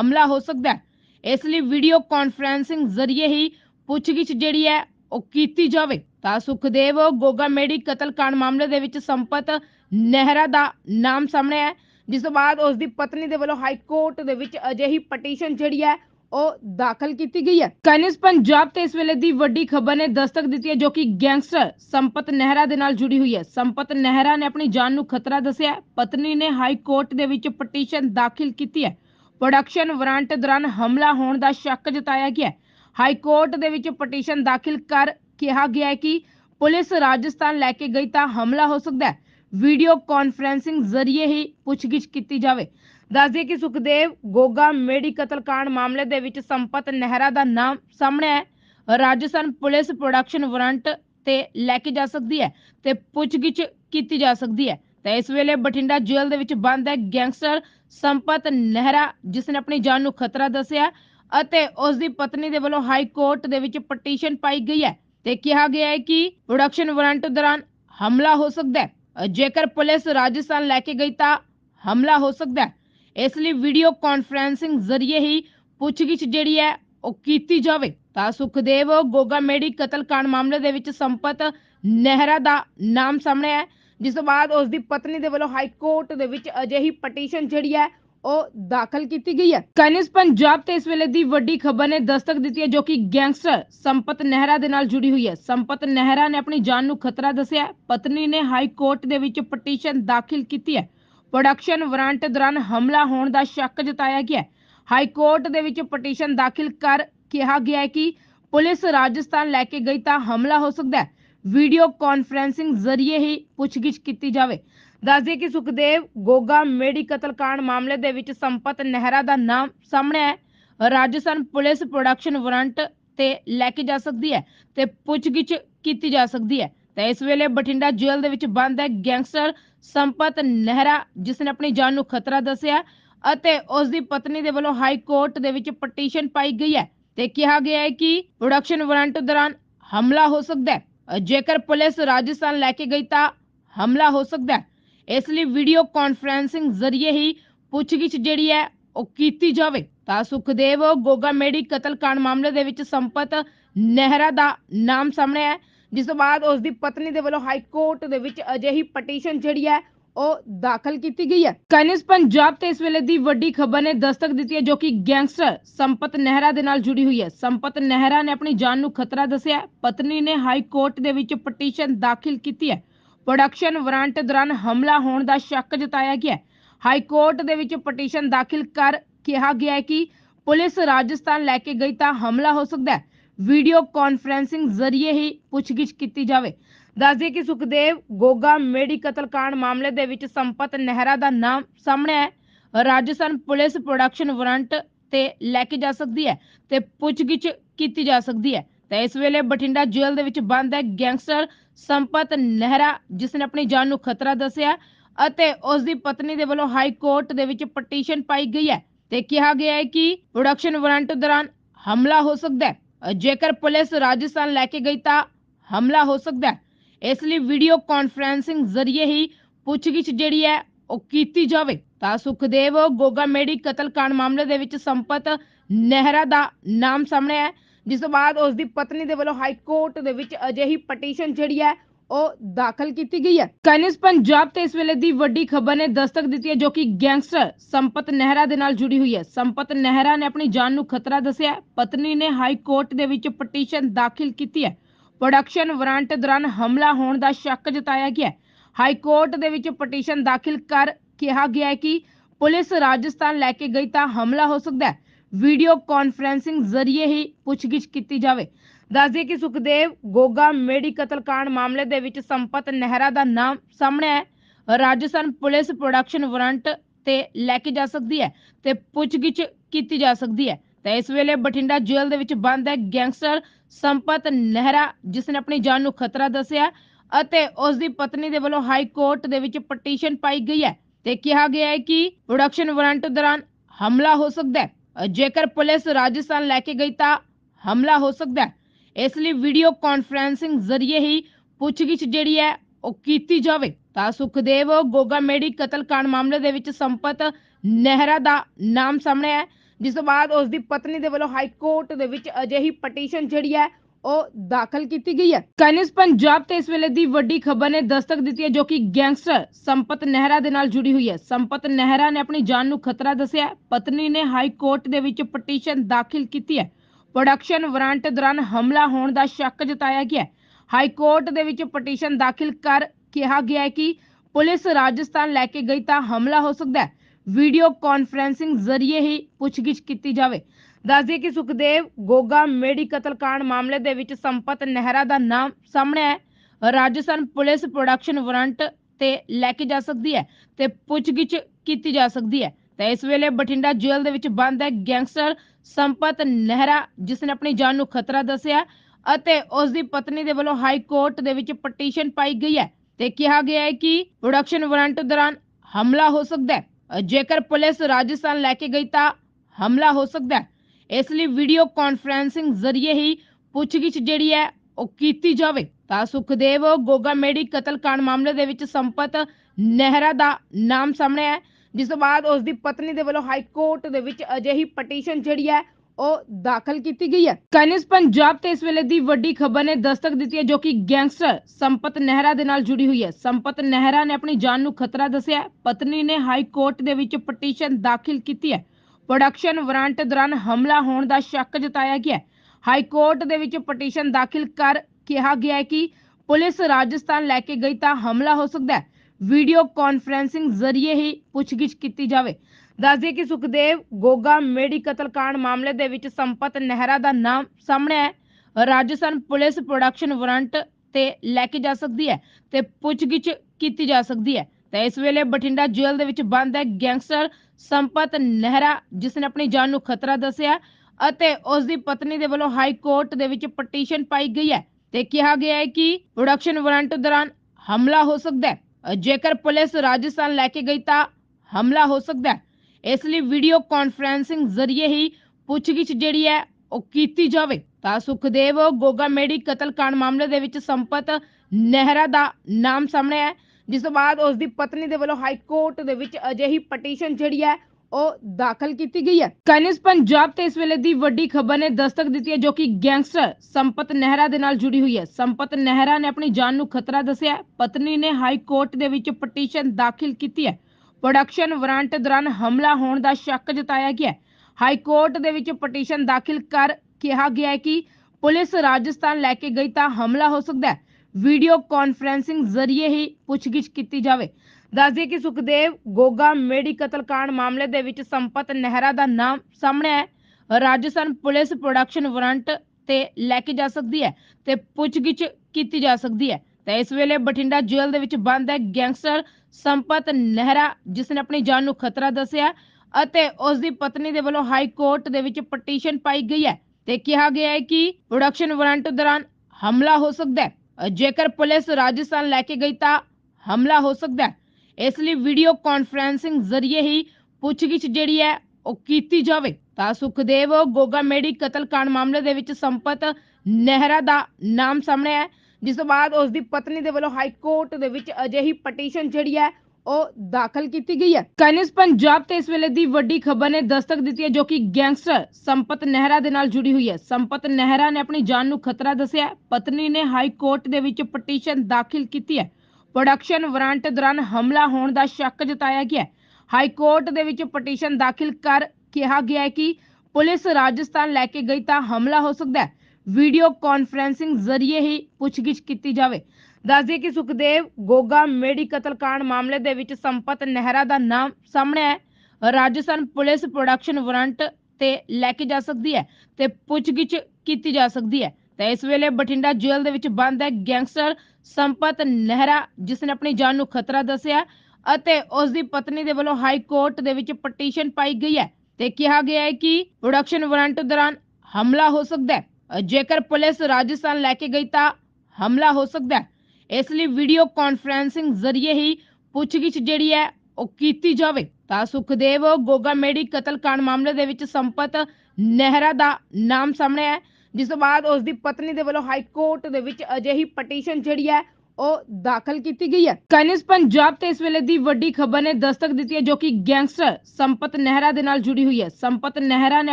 ਹਮਲਾ ਹੋ ਸਕਦਾ ਹੈ। ਇਸ ਲਈ ਵੀਡੀਓ ਕਾਨਫਰੈਂਸਿੰਗ ਜ਼ਰੀਏ ਹੀ ਪੁੱਛਗਿੱਛ ਜਿਹੜੀ ਹੈ, ਉਹ ਕੀਤੀ ਜਾਵੇ। ਤਾਂ ਸੁਖਦੇਵ ਗੋਗਾ ਮੇਡੀ ਕਤਲकांड ਮਾਮਲੇ ਦੇ ਵਿੱਚ ਸੰਪਤ ਨਹਿਰਾ ਦਾ ਨਾਮ ਸਾਹਮਣੇ ਹੈ। ਜਿਸ ਤੋਂ ਬਾਅਦ ਉਸ ਦੀ ਪਤਨੀ ਦੇ ਵੱਲੋਂ ਹਾਈ ਕੋਰਟ ਦੇ ਵਿੱਚ ਅਜਿਹੀ ਪਟੀਸ਼ਨ ਜਿਹੜੀ ਹੈ ਉਹ ਦਾਖਲ ਕੀਤੀ ਗਈ ਹੈ। ਕਨਿਸ ਪੰਜਾਬ ਤੇ ਇਸ ਵੇਲੇ ਦੀ ਵੱਡੀ ਖਬਰ ਨੇ ਦਸਤਕ ਦਿੱਤੀ ਹੈ ਜੋ ਕਿ ਗੈਂਗਸਟਰ ਸੰਪਤ ਨਹਿਰਾ ਦੇ ਨਾਲ ਜੁੜੀ ਹੋਈ ਹੈ। ਸੰਪਤ ਨਹਿਰਾ ਨੇ ਆਪਣੀ ਜਾਨ ਨੂੰ ਖਤਰਾ ਦੱਸਿਆ ਪਤਨੀ ਨੇ ਹਾਈ ਕੋਰਟ ਦੇ ਵਿੱਚ ਪਟੀਸ਼ਨ ਦਾਖਲ ਕੀਤੀ ਹੈ। ਪ੍ਰੋਡਕਸ਼ਨ ਵਾਰੰਟ ਦੌਰਾਨ ਹਮਲਾ ਹੋਣ ਦਾ ਸ਼ੱਕ ਜਤਾਇਆ ਗਿਆ ਹਾਈ ਕੋਰਟ ਦੇ ਵਿੱਚ ਪਟੀਸ਼ਨ ਦਾਖਲ ਕਰ ਕਿਹਾ ਗਿਆ ਹੈ ਕਿ ਪੁਲਿਸ ਰਾਜਸਥਾਨ ਲੈ ਕੇ ਗਈ ਤਾਂ ਹਮਲਾ ਹੋ ਸਕਦਾ ਹੈ। ਵੀਡੀਓ ਕਾਨਫਰੈਂਸਿੰਗ ਜ਼ਰੀਏ ਹੀ ਪੁੱਛਗਿੱਛ ਕੀਤੀ ਜਾਵੇ। ਦੱਸਦੇ ਕਿ ਸੁਖਦੇਵ ਗੋਗਾ ਮੇਡੀ ਕਤਲकांड ਮਾਮਲੇ ਦੇ ਵਿੱਚ ਸੰਪਤ ਨਹਿਰਾ ਦਾ ਨਾਮ ਸਾਹਮਣੇ ਹੈ। ਰਾਜਸਥਾਨ ਪੁਲਿਸ ਪ੍ਰੋਡਕਸ਼ਨ ਵਾਰੰਟ ਤੇ ਲੈ ਕੇ ਜਾ ਸਕਦੀ ਹੈ ਤੇ ਪੁੱਛਗਿੱਛ ਕੀਤੀ ਜਾ ਸਕਦੀ ਹੈ। ਤਾਂ ਇਸ ਵੇਲੇ ਬਠਿੰਡਾ ਜੇਲ੍ਹ ਦੇ ਵਿੱਚ ਬੰਦ ਹੈ ਗੈਂਗਸਟਰ ਸੰਪਤ ਨਹਿਰਾ, ਜਿਸ ਨੇ ਆਪਣੀ ਜਾਨ ਨੂੰ ਖਤਰਾ ਦੱਸਿਆ ਅਤੇ ਉਸ ਦੀ ਪਤਨੀ ਦੇ ਵੱਲੋਂ ਹਾਈ ਕੋਰਟ ਦੇ ਵਿੱਚ ਪਟੀਸ਼ਨ ਪਾਈ ਗਈ ਹੈ ਤੇ ਕਿਹਾ ਗਿਆ ਹੈ ਕਿ ਪ੍ਰੋਡਕਸ਼ਨ ਵਾਰੰਟ ਦੌਰਾਨ ਹਮਲਾ ਹੋ ਸਕਦਾ ਹੈ। ਜੇਕਰ ਪੁਲਿਸ ਰਾਜਸਥਾਨ ਲੈ ਕੇ ਗਈ ਤਾਂ ਹਮਲਾ ਹੋ ਸਕਦਾ ਹੈ। ਇਸ ਲਈ ਵੀਡੀਓ ਕਾਨਫਰੈਂਸਿੰਗ ਜ਼ਰੀਏ ਹੀ ਪੁੱਛਗਿੱਛ ਜਿਹੜੀ ਹੈ ਉਹ ਕੀਤੀ ਜਾਵੇ। ਤਾਂ ਸੁਖਦੇਵ ਗੋਗਾ ਕਤਲकांड ਮਾਮਲੇ ਦੇ ਵਿੱਚ ਸੰਪਤ ਨਹਿਰਾ ਦਾ ਨਾਮ ਸਾਹਮਣੇ ਹੈ। ਜਿਸ ਤੋਂ ਬਾਅਦ ਉਸ ਦੀ ਪਤਨੀ ਦੇ ਵੱਲੋਂ ਹਾਈ ਕੋਰਟ ਦੇ ਵਿੱਚ ਅਜਿਹੀ ਪਟੀਸ਼ਨ ਜਿਹੜੀ ਹੈ ਉਹ ਦਾਖਲ ਕੀਤੀ ਗਈ ਹੈ। ਕਨਿਸ ਪੰਜਾਬ ਤੇ ਇਸ ਵੇਲੇ ਦੀ ਵੱਡੀ ਖਬਰ ਨੇ ਦਸਤਕ ਦਿੱਤੀ ਹੈ ਜੋ ਕਿ ਗੈਂਗਸਟਰ ਸੰਪਤ ਨਹਿਰਾ ਦੇ ਨਾਲ ਜੁੜੀ ਹੋਈ ਹੈ। ਸੰਪਤ ਨਹਿਰਾ ਨੇ ਆਪਣੀ ਜਾਨ ਨੂੰ ਖਤਰਾ ਦੱਸਿਆ ਪਤਨੀ ਨੇ ਹਾਈ ਕੋਰਟ ਦੇ ਵਿੱਚ ਪਟੀਸ਼ਨ ਦਾਖਲ ਕੀਤੀ ਹੈ। ਪ੍ਰੋਡਕਸ਼ਨ ਵਾਰੰਟ ਦੌਰਾਨ ਹਮਲਾ ਹੋਣ ਦਾ ਸ਼ੱਕ ਜਤਾਇਆ ਗਿਆ। ਹੈ ਹਾਈ ਕੋਰਟ ਦੇ ਵਿੱਚ ਪਟੀਸ਼ਨ ਦਾਖਲ ਕਰ ਕਿਹਾ ਗਿਆ ਹੈ ਕਿ ਪੁਲਿਸ ਰਾਜਸਥਾਨ ਲੈ ਕੇ ਗਈ ਤਾਂ ਹਮਲਾ ਹੋ ਸਕਦਾ ਹੈ। ਵੀਡੀਓ ਕਾਨਫਰੈਂਸਿੰਗ ਜ਼ਰੀਏ ਹੀ ਪੁੱਛਗਿੱਛ ਕੀਤੀ ਜਾਵੇ। ਦੱਸਦੇ ਕਿ ਸੁਖਦੇਵ ਗੋਗਾ ਮੇਡੀ ਕਤਲकांड ਮਾਮਲੇ ਦੇ ਵਿੱਚ ਸੰਪਤ ਨਹਿਰਾ ਦਾ ਨਾਮ ਸਾਹਮਣੇ ਹੈ। ਰਾਜਸਥਾਨ ਪੁਲਿਸ ਪ੍ਰੋਡਕਸ਼ਨ ਵਾਰੰਟ ਤੇ ਲੈ ਕੇ ਜਾ ਸਕਦੀ ਹੈ ਤੇ ਪੁੱਛਗਿੱਛ ਕੀਤੀ ਜਾ ਸਕਦੀ ਹੈ। ਤਾਂ ਇਸ ਵੇਲੇ ਬਠਿੰਡਾ ਜੇਲ੍ਹ ਦੇ ਵਿੱਚ ਬੰਦ ਹੈ ਗੈਂਗਸਟਰ ਸੰਪਤ ਨਹਿਰਾ, ਜਿਸ ਨੇ ਆਪਣੀ ਜਾਨ ਨੂੰ ਖਤਰਾ ਦੱਸਿਆ ਅਤੇ ਉਸ ਦੀ ਪਤਨੀ ਦੇ ਵੱਲੋਂ ਹਾਈ ਕੋਰਟ ਦੇ ਵਿੱਚ ਪਟੀਸ਼ਨ ਪਾਈ ਗਈ ਹੈ ਤੇ ਕਿਹਾ ਗਿਆ ਹੈ ਕਿ ਪ੍ਰੋਡਕਸ਼ਨ ਵਾਰੰਟ ਦੌਰਾਨ ਹਮਲਾ ਹੋ ਸਕਦਾ ਹੈ। ਜੇਕਰ ਪੁਲਿਸ ਰਾਜਸਥਾਨ ਲੈ ਕੇ ਗਈ ਤਾਂ ਹਮਲਾ ਹੋ ਸਕਦਾ ਹੈ। ਇਸ ਲਈ ਵੀਡੀਓ ਕਾਨਫਰੈਂਸਿੰਗ ਜ਼ਰੀਏ ਹੀ ਪੁੱਛਗਿੱਛ ਜਿਹੜੀ ਹੈ ਉਹ ਕੀਤੀ ਜਾਵੇ। ਤਾਂ ਸੁਖਦੇਵ ਗੋਗਾ ਮੇਡੀ ਕਤਲकांड ਮਾਮਲੇ ਦੇ ਵਿੱਚ ਸੰਪਤ ਨਹਿਰਾ ਦਾ ਨਾਮ ਸਾਹਮਣੇ ਹੈ। ਜਿਸ ਤੋਂ ਬਾਅਦ ਉਸ ਦੀ ਪਤਨੀ ਦੇ ਵੱਲੋਂ ਹਾਈ ਕੋਰਟ ਦੇ ਵਿੱਚ ਅਜਿਹੀ ਪਟੀਸ਼ਨ ਜਿਹੜੀ ਹੈ, ਉਹ ਦਾਖਲ ਕੀਤੀ ਗਈ ਹੈ। ਕਨਿਸ ਪੰਜਾਬ ਤੇ ਇਸ ਵੇਲੇ ਦੀ ਵੱਡੀ ਖਬਰ ਨੇ ਦਸਤਕ ਦਿੱਤੀ ਹੈ, ਜੋ ਕਿ ਗੈਂਗਸਟਰ ਸੰਪਤ ਨਹਿਰਾ ਦੇ ਨਾਲ ਜੁੜੀ ਹੋਈ ਹੈ। ਸੰਪਤ ਨਹਿਰਾ ਨੇ ਆਪਣੀ ਜਾਨ ਨੂੰ ਖਤਰਾ ਦੱਸਿਆ ਪਤਨੀ ਨੇ ਹਾਈ ਕੋਰਟ ਦੇ ਵਿੱਚ ਪਟੀਸ਼ਨ ਦਾਖਲ ਕੀਤੀ ਹੈ। ਪ੍ਰੋਡਕਸ਼ਨ ਵਾਰੰਟ ਦੌਰਾਨ ਹਮਲਾ ਹੋਣ ਦਾ ਸ਼ੱਕ ਜਤਾਇਆ ਗਿਆ ਹਾਈ ਕੋਰਟ ਦੇ ਵਿੱਚ ਪਟੀਸ਼ਨ ਦਾਖਲ ਕਰ ਕਿਹਾ ਗਿਆ ਹੈ ਕਿ ਪੁਲਿਸ ਰਾਜਸਥਾਨ ਲੈ ਕੇ ਗਈ ਤਾਂ ਹਮਲਾ ਹੋ ਸਕਦਾ ਹੈ। ਵੀਡੀਓ ਕਾਨਫਰੈਂਸਿੰਗ ਜ਼ਰੀਏ ਹੀ ਪੁੱਛਗਿੱਛ ਕੀਤੀ ਜਾਵੇ। ਦੱਸਦੇ ਕਿ ਸੁਖਦੇਵ ਗੋਗਾ ਮੇਡੀ ਕਤਲकांड ਮਾਮਲੇ ਦੇ ਵਿੱਚ ਸੰਪਤ ਨਹਿਰਾ ਦਾ ਨਾਮ ਸਾਹਮਣੇ ਹੈ। ਰਾਜਸਥਾਨ ਪੁਲਿਸ ਪ੍ਰੋਡਕਸ਼ਨ ਵਾਰੰਟ ਤੇ ਲੈ ਕੇ ਜਾ ਸਕਦੀ ਹੈ ਤੇ ਪੁੱਛਗਿੱਛ ਕੀਤੀ ਜਾ ਸਕਦੀ ਹੈ। ਤਾਂ ਇਸ ਵੇਲੇ ਬਠਿੰਡਾ ਜੇਲ੍ਹ ਦੇ ਵਿੱਚ ਬੰਦ ਹੈ ਗੈਂਗਸਟਰ ਸੰਪਤ ਨਹਿਰਾ, ਜਿਸ ਨੇ ਆਪਣੀ ਜਾਨ ਨੂੰ ਖਤਰਾ ਦੱਸਿਆ ਅਤੇ ਉਸ ਦੀ ਪਤਨੀ ਦੇ ਵੱਲੋਂ ਹਾਈ ਕੋਰਟ ਦੇ ਵਿੱਚ ਪਟੀਸ਼ਨ ਪਾਈ ਗਈ ਹੈ। ਤੇ ਕਿਹਾ ਗਿਆ ਹੈ ਕਿ ਪ੍ਰੋਡਕਸ਼ਨ ਵਾਰੰਟ ਦੌਰਾਨ ਹਮਲਾ ਹੋ ਸਕਦਾ ਹੈ। ਜੇਕਰ ਪੁਲਿਸ ਰਾਜਸਥਾਨ ਲੈ ਕੇ ਗਈ ਤਾਂ ਹਮਲਾ ਹੋ ਸਕਦਾ ਹੈ। ਇਸ ਲਈ ਵੀਡੀਓ ਕਾਨਫਰੈਂਸਿੰਗ ਜ਼ਰੀਏ ਹੀ ਪੁੱਛਗਿੱਛ ਜਿਹੜੀ ਹੈ, ਉਹ ਕੀਤੀ ਜਾਵੇ। ਤਾਂ ਸੁਖਦੇਵ ਗੋਗਾ ਮੇਡੀ ਕਤਲकांड ਮਾਮਲੇ ਦੇ ਵਿੱਚ ਸੰਪਤ ਨਹਿਰਾ ਦਾ ਨਾਮ ਸਾਹਮਣੇ ਹੈ। ਜਿਸ ਤੋਂ ਬਾਅਦ ਉਸ ਦੀ ਪਤਨੀ ਦੇ ਵੱਲੋਂ ਹਾਈ ਕੋਰਟ ਦੇ ਵਿੱਚ ਅਜਿਹੀ ਪਟੀਸ਼ਨ ਜਿਹੜੀ ਹੈ ਉਹ ਦਾਖਲ ਕੀਤੀ ਗਈ ਹੈ। ਕੈਨਿਸ ਪੰਜਾਬ ਤੇ ਇਸ ਵੇਲੇ ਦੀ ਵੱਡੀ ਖਬਰ ਨੇ ਦਸਤਕ ਦਿੱਤੀ ਹੈ, ਜੋ ਕਿ ਗੈਂਗਸਟਰ ਸੰਪਤ ਨਹਿਰਾ ਦੇ ਨਾਲ ਜੁੜੀ ਹੋਈ ਹੈ। ਸੰਪਤ ਨਹਿਰਾ ਨੇ ਆਪਣੀ ਜਾਨ ਨੂੰ ਖਤਰਾ ਦੱਸਿਆ ਪਤਨੀ ਨੇ ਹਾਈ ਕੋਰਟ ਦੇ ਵਿੱਚ ਪਟੀਸ਼ਨ ਦਾਖਲ ਕੀਤੀ ਹੈ। ਪ੍ਰੋਡਕਸ਼ਨ ਵਾਰੰਟ ਦੌਰਾਨ ਹਮਲਾ ਹੋਣ ਦਾ ਸ਼ੱਕ ਜਤਾਇਆ ਗਿਆ ਹਾਈ ਕੋਰਟ ਦੇ ਵਿੱਚ ਪਟੀਸ਼ਨ ਦਾਖਲ ਕਰ ਕਿਹਾ ਗਿਆ ਹੈ ਕਿ ਪੁਲਿਸ ਰਾਜਸਥਾਨ ਲੈ ਕੇ ਗਈ ਤਾਂ ਹਮਲਾ ਹੋ ਸਕਦਾ ਹੈ। ਵੀਡੀਓ ਕਾਨਫਰੈਂਸਿੰਗ ਜ਼ਰੀਏ ਹੀ ਪੁੱਛਗਿੱਛ ਕੀਤੀ ਜਾਵੇ। ਦੱਸਦੇ ਕਿ ਸੁਖਦੇਵ ਗੋਗਾ ਮੇਡੀ ਕਤਲकांड ਮਾਮਲੇ ਦੇ ਵਿੱਚ ਸੰਪਤ ਨਹਿਰਾ ਦਾ ਨਾਮ ਸਾਹਮਣੇ ਹੈ। ਰਾਜਸਥਾਨ ਪੁਲਿਸ ਪ੍ਰੋਡਕਸ਼ਨ ਵਾਰੰਟ ਤੇ ਲੈ ਕੇ ਜਾ ਸਕਦੀ ਹੈ ਤੇ ਪੁੱਛਗਿੱਛ ਕੀਤੀ ਜਾ ਸਕਦੀ ਹੈ। ਤਾਂ ਇਸ ਵੇਲੇ ਬਠਿੰਡਾ ਜੇਲ੍ਹ ਦੇ ਵਿੱਚ ਬੰਦ ਹੈ ਗੈਂਗਸਟਰ ਸੰਪਤ ਨਹਿਰਾ, ਜਿਸ ਨੇ ਆਪਣੀ ਜਾਨ ਨੂੰ ਖਤਰਾ ਦੱਸਿਆ ਅਤੇ ਉਸ ਦੀ ਪਤਨੀ ਦੇ ਵੱਲੋਂ ਹਾਈ ਕੋਰਟ ਦੇ ਵਿੱਚ ਪਟੀਸ਼ਨ ਪਾਈ ਗਈ ਹੈ ਤੇ ਕਿਹਾ ਗਿਆ ਹੈ ਕਿ ਪ੍ਰੋਡਕਸ਼ਨ ਵਾਰੰਟ ਦੌਰਾਨ ਹਮਲਾ ਹੋ ਸਕਦਾ ਹੈ। ਜੇਕਰ ਪੁਲਿਸ ਰਾਜਸਥਾਨ ਲੈ ਕੇ ਗਈ ਤਾਂ ਹਮਲਾ ਹੋ ਸਕਦਾ ਹੈ। ਇਸ ਲਈ ਵੀਡੀਓ ਕਾਨਫਰੈਂਸਿੰਗ ਜ਼ਰੀਏ ਹੀ ਪੁੱਛਗਿੱਛ ਜਿਹੜੀ ਹੈ ਉਹ ਕੀਤੀ ਜਾਵੇ। ਤਾਂ ਸੁਖਦੇਵ ਗੋਗਾ ਮੇਡੀ ਕਤਲकांड ਮਾਮਲੇ ਦੇ ਵਿੱਚ ਸੰਪਤ ਨਹਿਰਾ ਦਾ ਨਾਮ ਸਾਹਮਣੇ ਹੈ ਜਿਸ ਤੋਂ ਬਾਅਦ ਉਸ ਦੀ ਪਤਨੀ ਦੇ ਵੱਲੋਂ ਹਾਈ ਕੋਰਟ ਦੇ ਵਿੱਚ ਅਜਿਹੀ ਪਟੀਸ਼ਨ ਜਿਹੜੀ ਹੈ ਉਹ ਦਾਖਲ ਕੀਤੀ ਗਈ ਹੈ। ਕੈਨਿਸ ਪੰਜਾਬ ਤੇ ਇਸ ਵੇਲੇ ਦੀ ਵੱਡੀ ਖਬਰ ਨੇ ਦਸਤਕ ਦਿੱਤੀ ਹੈ ਜੋ ਕਿ ਗੈਂਗਸਟਰ ਸੰਪਤ ਨਹਿਰਾ ਦੇ ਨਾਲ ਜੁੜੀ ਹੋਈ ਹੈ। ਸੰਪਤ ਨਹਿਰਾ ਨੇ ਆਪਣੀ ਜਾਨ ਨੂੰ ਖਤਰਾ ਦੱਸਿਆ। ਪਤਨੀ ਨੇ ਹਾਈ ਕੋਰਟ ਦੇ ਵਿੱਚ ਪਟੀਸ਼ਨ ਦਾਖਲ ਕੀਤੀ ਹੈ। ਪ੍ਰੋਡਕਸ਼ਨ ਵਾਰੰਟ ਦੌਰਾਨ ਹਮਲਾ ਹੋਣ ਦਾ ਸ਼ੱਕ ਜਤਾਇਆ ਗਿਆ। ਹੈ ਹਾਈ ਕੋਰਟ ਦੇ ਵਿੱਚ ਪਟੀਸ਼ਨ ਦਾਖਲ ਕਰ ਕਿਹਾ ਗਿਆ ਹੈ ਕਿ ਪੁਲਿਸ ਰਾਜਸਥਾਨ ਲੈ ਕੇ ਗਈ ਤਾਂ ਹਮਲਾ ਹੋ ਸਕਦਾ ਹੈ। ਵੀਡੀਓ ਕਾਨਫਰੈਂਸਿੰਗ ਜ਼ਰੀਏ ਹੀ ਪੁੱਛਗਿੱਛ ਕੀਤੀ ਜਾਵੇ। ਦੱਸਦੇ ਕਿ ਸੁਖਦੇਵ ਗੋਗਾ ਮੇਡੀ ਕਤਲकांड ਮਾਮਲੇ ਦੇ ਵਿੱਚ ਸੰਪਤ ਨਹਿਰਾ ਦਾ ਨਾਮ ਸਾਹਮਣੇ ਹੈ। ਰਾਜਸਥਾਨ ਪੁਲਿਸ ਪ੍ਰੋਡਕਸ਼ਨ ਵਾਰੰਟ ਤੇ ਲੈ ਕੇ ਜਾ ਸਕਦੀ ਹੈ ਤੇ ਪੁੱਛਗਿੱਛ ਕੀਤੀ ਜਾ ਸਕਦੀ ਹੈ। ਤਾਂ ਇਸ ਵੇਲੇ ਬਠਿੰਡਾ ਜੇਲ੍ਹ ਦੇ ਵਿੱਚ ਬੰਦ ਹੈ। ਗੈਂਗਸਟਰ ਸੰਪਤ ਨਹਿਰਾ, ਜਿਸ ਨੇ ਆਪਣੀ ਜਾਨ ਨੂੰ ਖਤਰਾ ਦੱਸਿਆ ਅਤੇ ਉਸ ਦੀ ਪਤਨੀ ਦੇ ਵੱਲੋਂ ਹਾਈ ਕੋਰਟ ਦੇ ਵਿੱਚ ਪਟੀਸ਼ਨ ਪਾਈ ਗਈ ਹੈ ਤੇ ਕਿਹਾ ਗਿਆ ਹੈ ਕਿ ਪ੍ਰੋਡਕਸ਼ਨ ਵਾਰੰਟ ਦੌਰਾਨ ਹਮਲਾ ਹੋ ਸਕਦਾ ਹੈ। ਜੇਕਰ ਪੁਲਿਸ ਰਾਜਸਥਾਨ ਲੈ ਕੇ ਗਈ ਤਾਂ ਹਮਲਾ ਹੋ ਸਕਦਾ ਹੈ। ਇਸ ਲਈ ਵੀਡੀਓ ਕਾਨਫਰੈਂਸਿੰਗ ਜ਼ਰੀਏ ਹੀ ਪੁੱਛਗਿੱਛ ਜਿਹੜੀ ਹੈ ਉਹ ਕੀਤੀ ਜਾਵੇ। ਤਾਂ ਸੁਖਦੇਵ ਗੋਗਾ ਮੇਡੀ ਕਤਲकांड ਮਾਮਲੇ ਦੇ ਵਿੱਚ ਸੰਪਤ ਨਹਿਰਾ ਦਾ ਨਾਮ ਸਾਹਮਣੇ ਹੈ। ਜਿਸ ਤੋਂ ਬਾਅਦ ਉਸ ਦੀ ਪਤਨੀ ਦੇ ਵੱਲੋਂ ਹਾਈ ਕੋਰਟ ਦੇ ਵਿੱਚ ਅਜਿਹੀ ਪਟੀਸ਼ਨ ਜਿਹੜੀ ਹੈ, ਉਹ ਦਾਖਲ ਕੀਤੀ ਗਈ ਹੈ। ਕੈਨਿਸ ਪੰਜਾਬ ਤੇ ਇਸ ਵੇਲੇ ਦੀ ਵੱਡੀ ਖਬਰ ਨੇ ਦਸਤਕ ਦਿੱਤੀ ਹੈ, ਜੋ ਕਿ ਗੈਂਗਸਟਰ ਸੰਪਤ ਨਹਿਰਾ ਦੇ ਨਾਲ ਜੁੜੀ ਹੋਈ ਹੈ। ਸੰਪਤ ਨਹਿਰਾ ਨੇ ਆਪਣੀ ਜਾਨ ਨੂੰ ਖਤਰਾ ਦੱਸਿਆ ਪਤਨੀ ਨੇ ਹਾਈ ਕੋਰਟ ਦੇ ਵਿੱਚ ਪਟੀਸ਼ਨ ਦਾਖਲ ਕੀਤੀ ਹੈ। ਪ੍ਰੋਡਕਸ਼ਨ ਵਾਰੰਟ ਦੌਰਾਨ ਹਮਲਾ ਹੋਣ ਦਾ ਸ਼ੱਕ ਜਤਾਇਆ ਗਿਆ ਹਾਈ ਕੋਰਟ ਦੇ ਵਿੱਚ ਪਟੀਸ਼ਨ ਦਾਖਲ ਕਰ ਕਿਹਾ ਗਿਆ ਹੈ ਕਿ ਪੁਲਿਸ ਰਾਜਸਥਾਨ ਲੈ ਕੇ ਗਈ ਤਾਂ ਹਮਲਾ ਹੋ ਸਕਦਾ ਹੈ। ਵੀਡੀਓ ਕਾਨਫਰੈਂਸਿੰਗ ਜ਼ਰੀਏ ਹੀ ਪੁੱਛਗਿੱਛ ਕੀਤੀ ਜਾਵੇ। ਦੱਸਦੇ ਕਿ ਸੁਖਦੇਵ ਗੋਗਾ ਮੇਡੀ ਕਤਲकांड ਮਾਮਲੇ ਦੇ ਵਿੱਚ ਸੰਪਤ ਨਹਿਰਾ ਦਾ ਨਾਮ ਸਾਹਮਣੇ ਹੈ। ਰਾਜਸਥਾਨ ਪੁਲਿਸ ਪ੍ਰੋਡਕਸ਼ਨ ਵਾਰੰਟ ਤੇ ਲੈ ਕੇ ਜਾ ਸਕਦੀ ਹੈ ਤੇ ਪੁੱਛਗਿੱਛ ਕੀਤੀ ਜਾ ਸਕਦੀ ਹੈ। ਤਾਂ ਇਸ ਵੇਲੇ ਬਠਿੰਡਾ ਜੇਲ੍ਹ ਦੇ ਵਿੱਚ ਬੰਦ ਹੈ ਗੈਂਗਸਟਰ ਸੰਪਤ ਨਹਿਰਾ, ਜਿਸ ਨੇ ਆਪਣੀ ਜਾਨ ਨੂੰ ਖਤਰਾ ਦੱਸਿਆ ਅਤੇ ਉਸ ਦੀ ਪਤਨੀ ਦੇ ਵੱਲੋਂ ਹਾਈ ਕੋਰਟ ਦੇ ਵਿੱਚ ਪਟੀਸ਼ਨ ਪਾਈ ਗਈ ਹੈ ਤੇ ਕਿਹਾ ਗਿਆ ਹੈ ਕਿ ਪ੍ਰੋਡਕਸ਼ਨ ਵਾਰੰਟ ਦੌਰਾਨ ਹਮਲਾ ਹੋ ਸਕਦਾ ਹੈ। ਜੇਕਰ ਪੁਲਿਸ ਰਾਜਸਥਾਨ ਲੈ ਕੇ ਗਈ ਤਾਂ ਹਮਲਾ ਹੋ ਸਕਦਾ ਹੈ। ਇਸ ਲਈ ਵੀਡੀਓ ਕਾਨਫਰੈਂਸਿੰਗ ਜ਼ਰੀਏ ਹੀ ਪੁੱਛਗਿੱਛ ਜਿਹੜੀ ਹੈ, ਉਹ ਕੀਤੀ ਜਾਵੇ। ਤਾਂ ਸੁਖਦੇਵ ਗੋਗਾ ਮੇਡੀ ਕਤਲकांड ਮਾਮਲੇ ਦੇ ਵਿੱਚ ਸੰਪਤ ਨਹਿਰਾ ਦਾ ਨਾਮ ਸਾਹਮਣੇ ਹੈ। ਜਿਸ ਤੋਂ ਬਾਅਦ ਉਸ ਦੀ ਪਤਨੀ ਦੇ ਵੱਲੋਂ ਹਾਈ ਕੋਰਟ ਦੇ ਵਿੱਚ ਅਜਿਹੀ ਪਟੀਸ਼ਨ ਜਿਹੜੀ ਹੈ ਉਹ ਦਾਖਲ ਕੀਤੀ ਗਈ ਹੈ। ਕੈਨਿਸ ਪੰਜਾਬ ਤੇ ਇਸ ਵੇਲੇ ਦੀ ਵੱਡੀ ਖਬਰ ਨੇ ਦਸਤਕ ਦਿੱਤੀ ਹੈ ਜੋ ਕਿ ਗੈਂਗਸਟਰ ਸੰਪਤ ਨਹਿਰਾ ਦੇ ਨਾਲ ਜੁੜੀ ਹੋਈ ਹੈ। ਸੰਪਤ ਨਹਿਰਾ ਨੇ ਆਪਣੀ ਜਾਨ ਨੂੰ ਖਤਰਾ ਦੱਸਿਆ ਪਤਨੀ ਨੇ ਹਾਈ ਕੋਰਟ ਦੇ ਵਿੱਚ ਪਟੀਸ਼ਨ ਦਾਖਲ ਕੀਤੀ ਹੈ। ਪ੍ਰੋਡਕਸ਼ਨ ਵਾਰੰਟ ਦੌਰਾਨ ਹਮਲਾ ਹੋਣ ਦਾ ਸ਼ੱਕ ਜਤਾਇਆ ਗਿਆ ਹੈ। ਹਾਈ ਕੋਰਟ ਦੇ ਵਿੱਚ ਪਟੀਸ਼ਨ ਦਾਖਲ ਕਰ ਕਿਹਾ ਗਿਆ ਹੈ ਕਿ ਪੁਲਿਸ ਰਾਜਸਥਾਨ ਲੈ ਕੇ ਗਈ ਤਾਂ ਹਮਲਾ ਹੋ ਸਕਦਾ ਹੈ। ਵੀਡੀਓ ਕਾਨਫਰੈਂਸਿੰਗ ਜ਼ਰੀਏ ਹੀ ਪੁੱਛਗਿੱਛ ਕੀਤੀ ਜਾਵੇ। ਦੱਸਦੇ ਕਿ ਸੁਖਦੇਵ ਗੋਗਾ ਮੇਡੀ ਕਤਲकांड ਮਾਮਲੇ ਦੇ ਵਿੱਚ ਸੰਪਤ ਨਹਿਰਾ ਦਾ ਨਾਮ ਸਾਹਮਣੇ ਹੈ। ਰਾਜਸਥਾਨ ਪੁਲਿਸ ਪ੍ਰੋਡਕਸ਼ਨ ਵਾਰੰਟ ਤੇ ਲੈ ਕੇ ਜਾ ਸਕਦੀ ਹੈ ਤੇ ਪੁੱਛਗਿੱਛ ਕੀਤੀ ਜਾ ਸਕਦੀ ਹੈ। ਤਾਂ ਇਸ ਵੇਲੇ ਬਠਿੰਡਾ ਜੇਲ੍ਹ ਦੇ ਵਿੱਚ ਬੰਦ ਹੈ ਗੈਂਗਸਟਰ ਸੰਪਤ ਨਹਿਰਾ, ਜਿਸ ਨੇ ਆਪਣੀ ਜਾਨ ਨੂੰ ਖਤਰਾ ਦੱਸਿਆ ਅਤੇ ਉਸ ਦੀ ਪਤਨੀ ਦੇ ਵੱਲੋਂ ਹਾਈ ਕੋਰਟ ਦੇ ਵਿੱਚ ਪਟੀਸ਼ਨ ਪਾਈ ਗਈ ਹੈ ਤੇ ਕਿਹਾ ਗਿਆ ਹੈ ਕਿ ਪ੍ਰੋਡਕਸ਼ਨ ਵਾਰੰਟ ਦੌਰਾਨ ਹਮਲਾ ਹੋ ਸਕਦਾ ਹੈ। ਜੇਕਰ ਪੁਲਿਸ ਰਾਜਸਥਾਨ ਲੈ ਕੇ ਗਈ ਤਾਂ ਹਮਲਾ ਹੋ ਸਕਦਾ ਹੈ। ਇਸ ਲਈ ਵੀਡੀਓ ਕਾਨਫਰੈਂਸਿੰਗ ਜ਼ਰੀਏ ਹੀ ਪੁੱਛਗਿੱਛ ਜਿਹੜੀ ਹੈ ਉਹ ਕੀਤੀ ਜਾਵੇ। ਤਾਂ ਸੁਖਦੇਵ ਗੋਗਾ ਮੇੜੀ ਕਤਲकांड ਮਾਮਲੇ ਦੇ ਵਿੱਚ ਸੰਪਤ ਨਹਿਰਾ ਦਾ ਨਾਮ ਸਾਹਮਣੇ ਆਇਆ ਜਿਸ ਤੋਂ ਬਾਅਦ ਉਸ ਦੀ ਪਤਨੀ ਦੇ ਵੱਲੋਂ ਹਾਈ ਕੋਰਟ ਦੇ ਵਿੱਚ ਅਜਿਹੀ ਪਟੀਸ਼ਨ ਜਿਹੜੀ ਹੈ ਉਹ ਦਾਖਲ ਕੀਤੀ ਗਈ ਹੈ। ਕੈਨਿਸ ਪੰਜਾਬ ਤੇ ਇਸ ਵੇਲੇ ਦੀ ਵੱਡੀ ਖਬਰ ਨੇ ਦਸਤਕ ਦਿੱਤੀ ਹੈ ਜੋ ਕਿ ਗੈਂਗਸਟਰ ਸੰਪਤ ਨਹਿਰਾ ਦੇ ਨਾਲ ਜੁੜੀ ਹੋਈ ਹੈ। ਸੰਪਤ ਨਹਿਰਾ ਨੇ ਆਪਣੀ ਜਾਨ ਨੂੰ ਖਤਰਾ ਦੱਸਿਆ ਪਤਨੀ ਨੇ ਹਾਈ ਕੋਰਟ ਦੇ ਵਿੱਚ ਪਟੀਸ਼ਨ ਦਾਖਲ ਕੀਤੀ ਹੈ। ਪ੍ਰੋਡਕਸ਼ਨ ਵਾਰੰਟ ਦੌਰਾਨ ਹਮਲਾ ਹੋਣ ਦਾ ਸ਼ੱਕ ਜਤਾਇਆ ਗਿਆ। ਹੈ ਹਾਈ ਕੋਰਟ ਦੇ ਵਿੱਚ ਪਟੀਸ਼ਨ ਦਾਖਲ ਕਰ ਕਿਹਾ ਗਿਆ ਹੈ ਕਿ ਪੁਲਿਸ ਰਾਜਸਥਾਨ ਲੈ ਕੇ ਗਈ ਤਾਂ ਹਮਲਾ ਹੋ ਸਕਦਾ ਹੈ। ਵੀਡੀਓ ਕਾਨਫਰੈਂਸਿੰਗ ਜ਼ਰੀਏ ਹੀ ਪੁੱਛਗਿੱਛ ਕੀਤੀ ਜਾਵੇ। ਦੱਸਦੇ ਕਿ ਸੁਖਦੇਵ ਗੋਗਾ ਮੇਡੀ ਕਤਲकांड ਮਾਮਲੇ ਦੇ ਵਿੱਚ ਸੰਪਤ ਨਹਿਰਾ ਦਾ ਨਾਮ ਸਾਹਮਣੇ ਹੈ। ਰਾਜਸਥਾਨ ਪੁਲਿਸ ਪ੍ਰੋਡਕਸ਼ਨ ਵਾਰੰਟ ਤੇ ਲੈ ਕੇ ਜਾ ਸਕਦੀ ਹੈ ਤੇ ਪੁੱਛਗਿੱਛ ਕੀਤੀ ਜਾ ਸਕਦੀ ਹੈ। ਤਾਂ ਇਸ ਵੇਲੇ ਬਠਿੰਡਾ ਜੇਲ੍ਹ ਦੇ ਵਿੱਚ ਬੰਦ ਹੈ ਗੈਂਗਸਟਰ ਸੰਪਤ ਨਹਿਰਾ ਜਿਸ ਨੇ ਆਪਣੀ ਜਾਨ ਨੂੰ ਖਤਰਾ ਦੱਸਿਆ ਅਤੇ ਉਸ ਦੀ ਪਤਨੀ ਦੇ ਵੱਲੋਂ ਹਾਈ ਕੋਰਟ ਦੇ ਵਿੱਚ ਪਟੀਸ਼ਨ ਪਾਈ ਗਈ ਹੈ ਤੇ ਕਿਹਾ ਗਿਆ ਹੈ ਕਿ ਪ੍ਰੋਡਕਸ਼ਨ ਵਾਰੰਟ ਦੌਰਾਨ ਹਮਲਾ ਹੋ ਸਕਦਾ ਹੈ। ਜੇਕਰ ਪੁਲਿਸ ਰਾਜਸਥਾਨ ਲੈ ਕੇ ਗਈ ਤਾਂ ਹਮਲਾ ਹੋ ਸਕਦਾ ਹੈ। ਇਸ ਲਈ ਵੀਡੀਓ ਕਾਨਫਰੈਂਸਿੰਗ ਜ਼ਰੀਏ ਹੀ ਪੁੱਛਗਿੱਛ ਜਿਹੜੀ ਹੈ ਉਹ ਕੀਤੀ ਜਾਵੇ। ਤਾਂ ਸੁਖਦੇਵ ਗੋਗਾ ਮੇੜੀ ਕਤਲकांड ਮਾਮਲੇ ਦੇ ਵਿੱਚ ਸੰਪਤ ਨਹਿਰਾ ਦਾ ਨਾਮ ਸਾਹਮਣੇ ਹੈ, ਜਿਸ ਤੋਂ ਬਾਅਦ ਉਸ ਦੀ ਪਤਨੀ ਦੇ ਵੱਲੋਂ ਹਾਈ ਕੋਰਟ ਦੇ ਵਿੱਚ ਅਜਿਹੀ ਪਟੀਸ਼ਨ ਜਿਹੜੀ ਹੈ, ਉਹ ਦਾਖਲ ਕੀਤੀ ਗਈ ਹੈ। ਕੈਨਿਸ ਪੰਜਾਬ ਤੇ ਇਸ ਵੇਲੇ ਦੀ ਵੱਡੀ ਖਬਰ ਨੇ ਦਸਤਕ ਦਿੱਤੀ ਹੈ ਜੋ ਕਿ ਗੈਂਗਸਟਰ ਸੰਪਤ ਨਹਿਰਾ ਦੇ ਨਾਲ ਜੁੜੀ ਹੋਈ ਹੈ। ਸੰਪਤ ਨਹਿਰਾ ਨੇ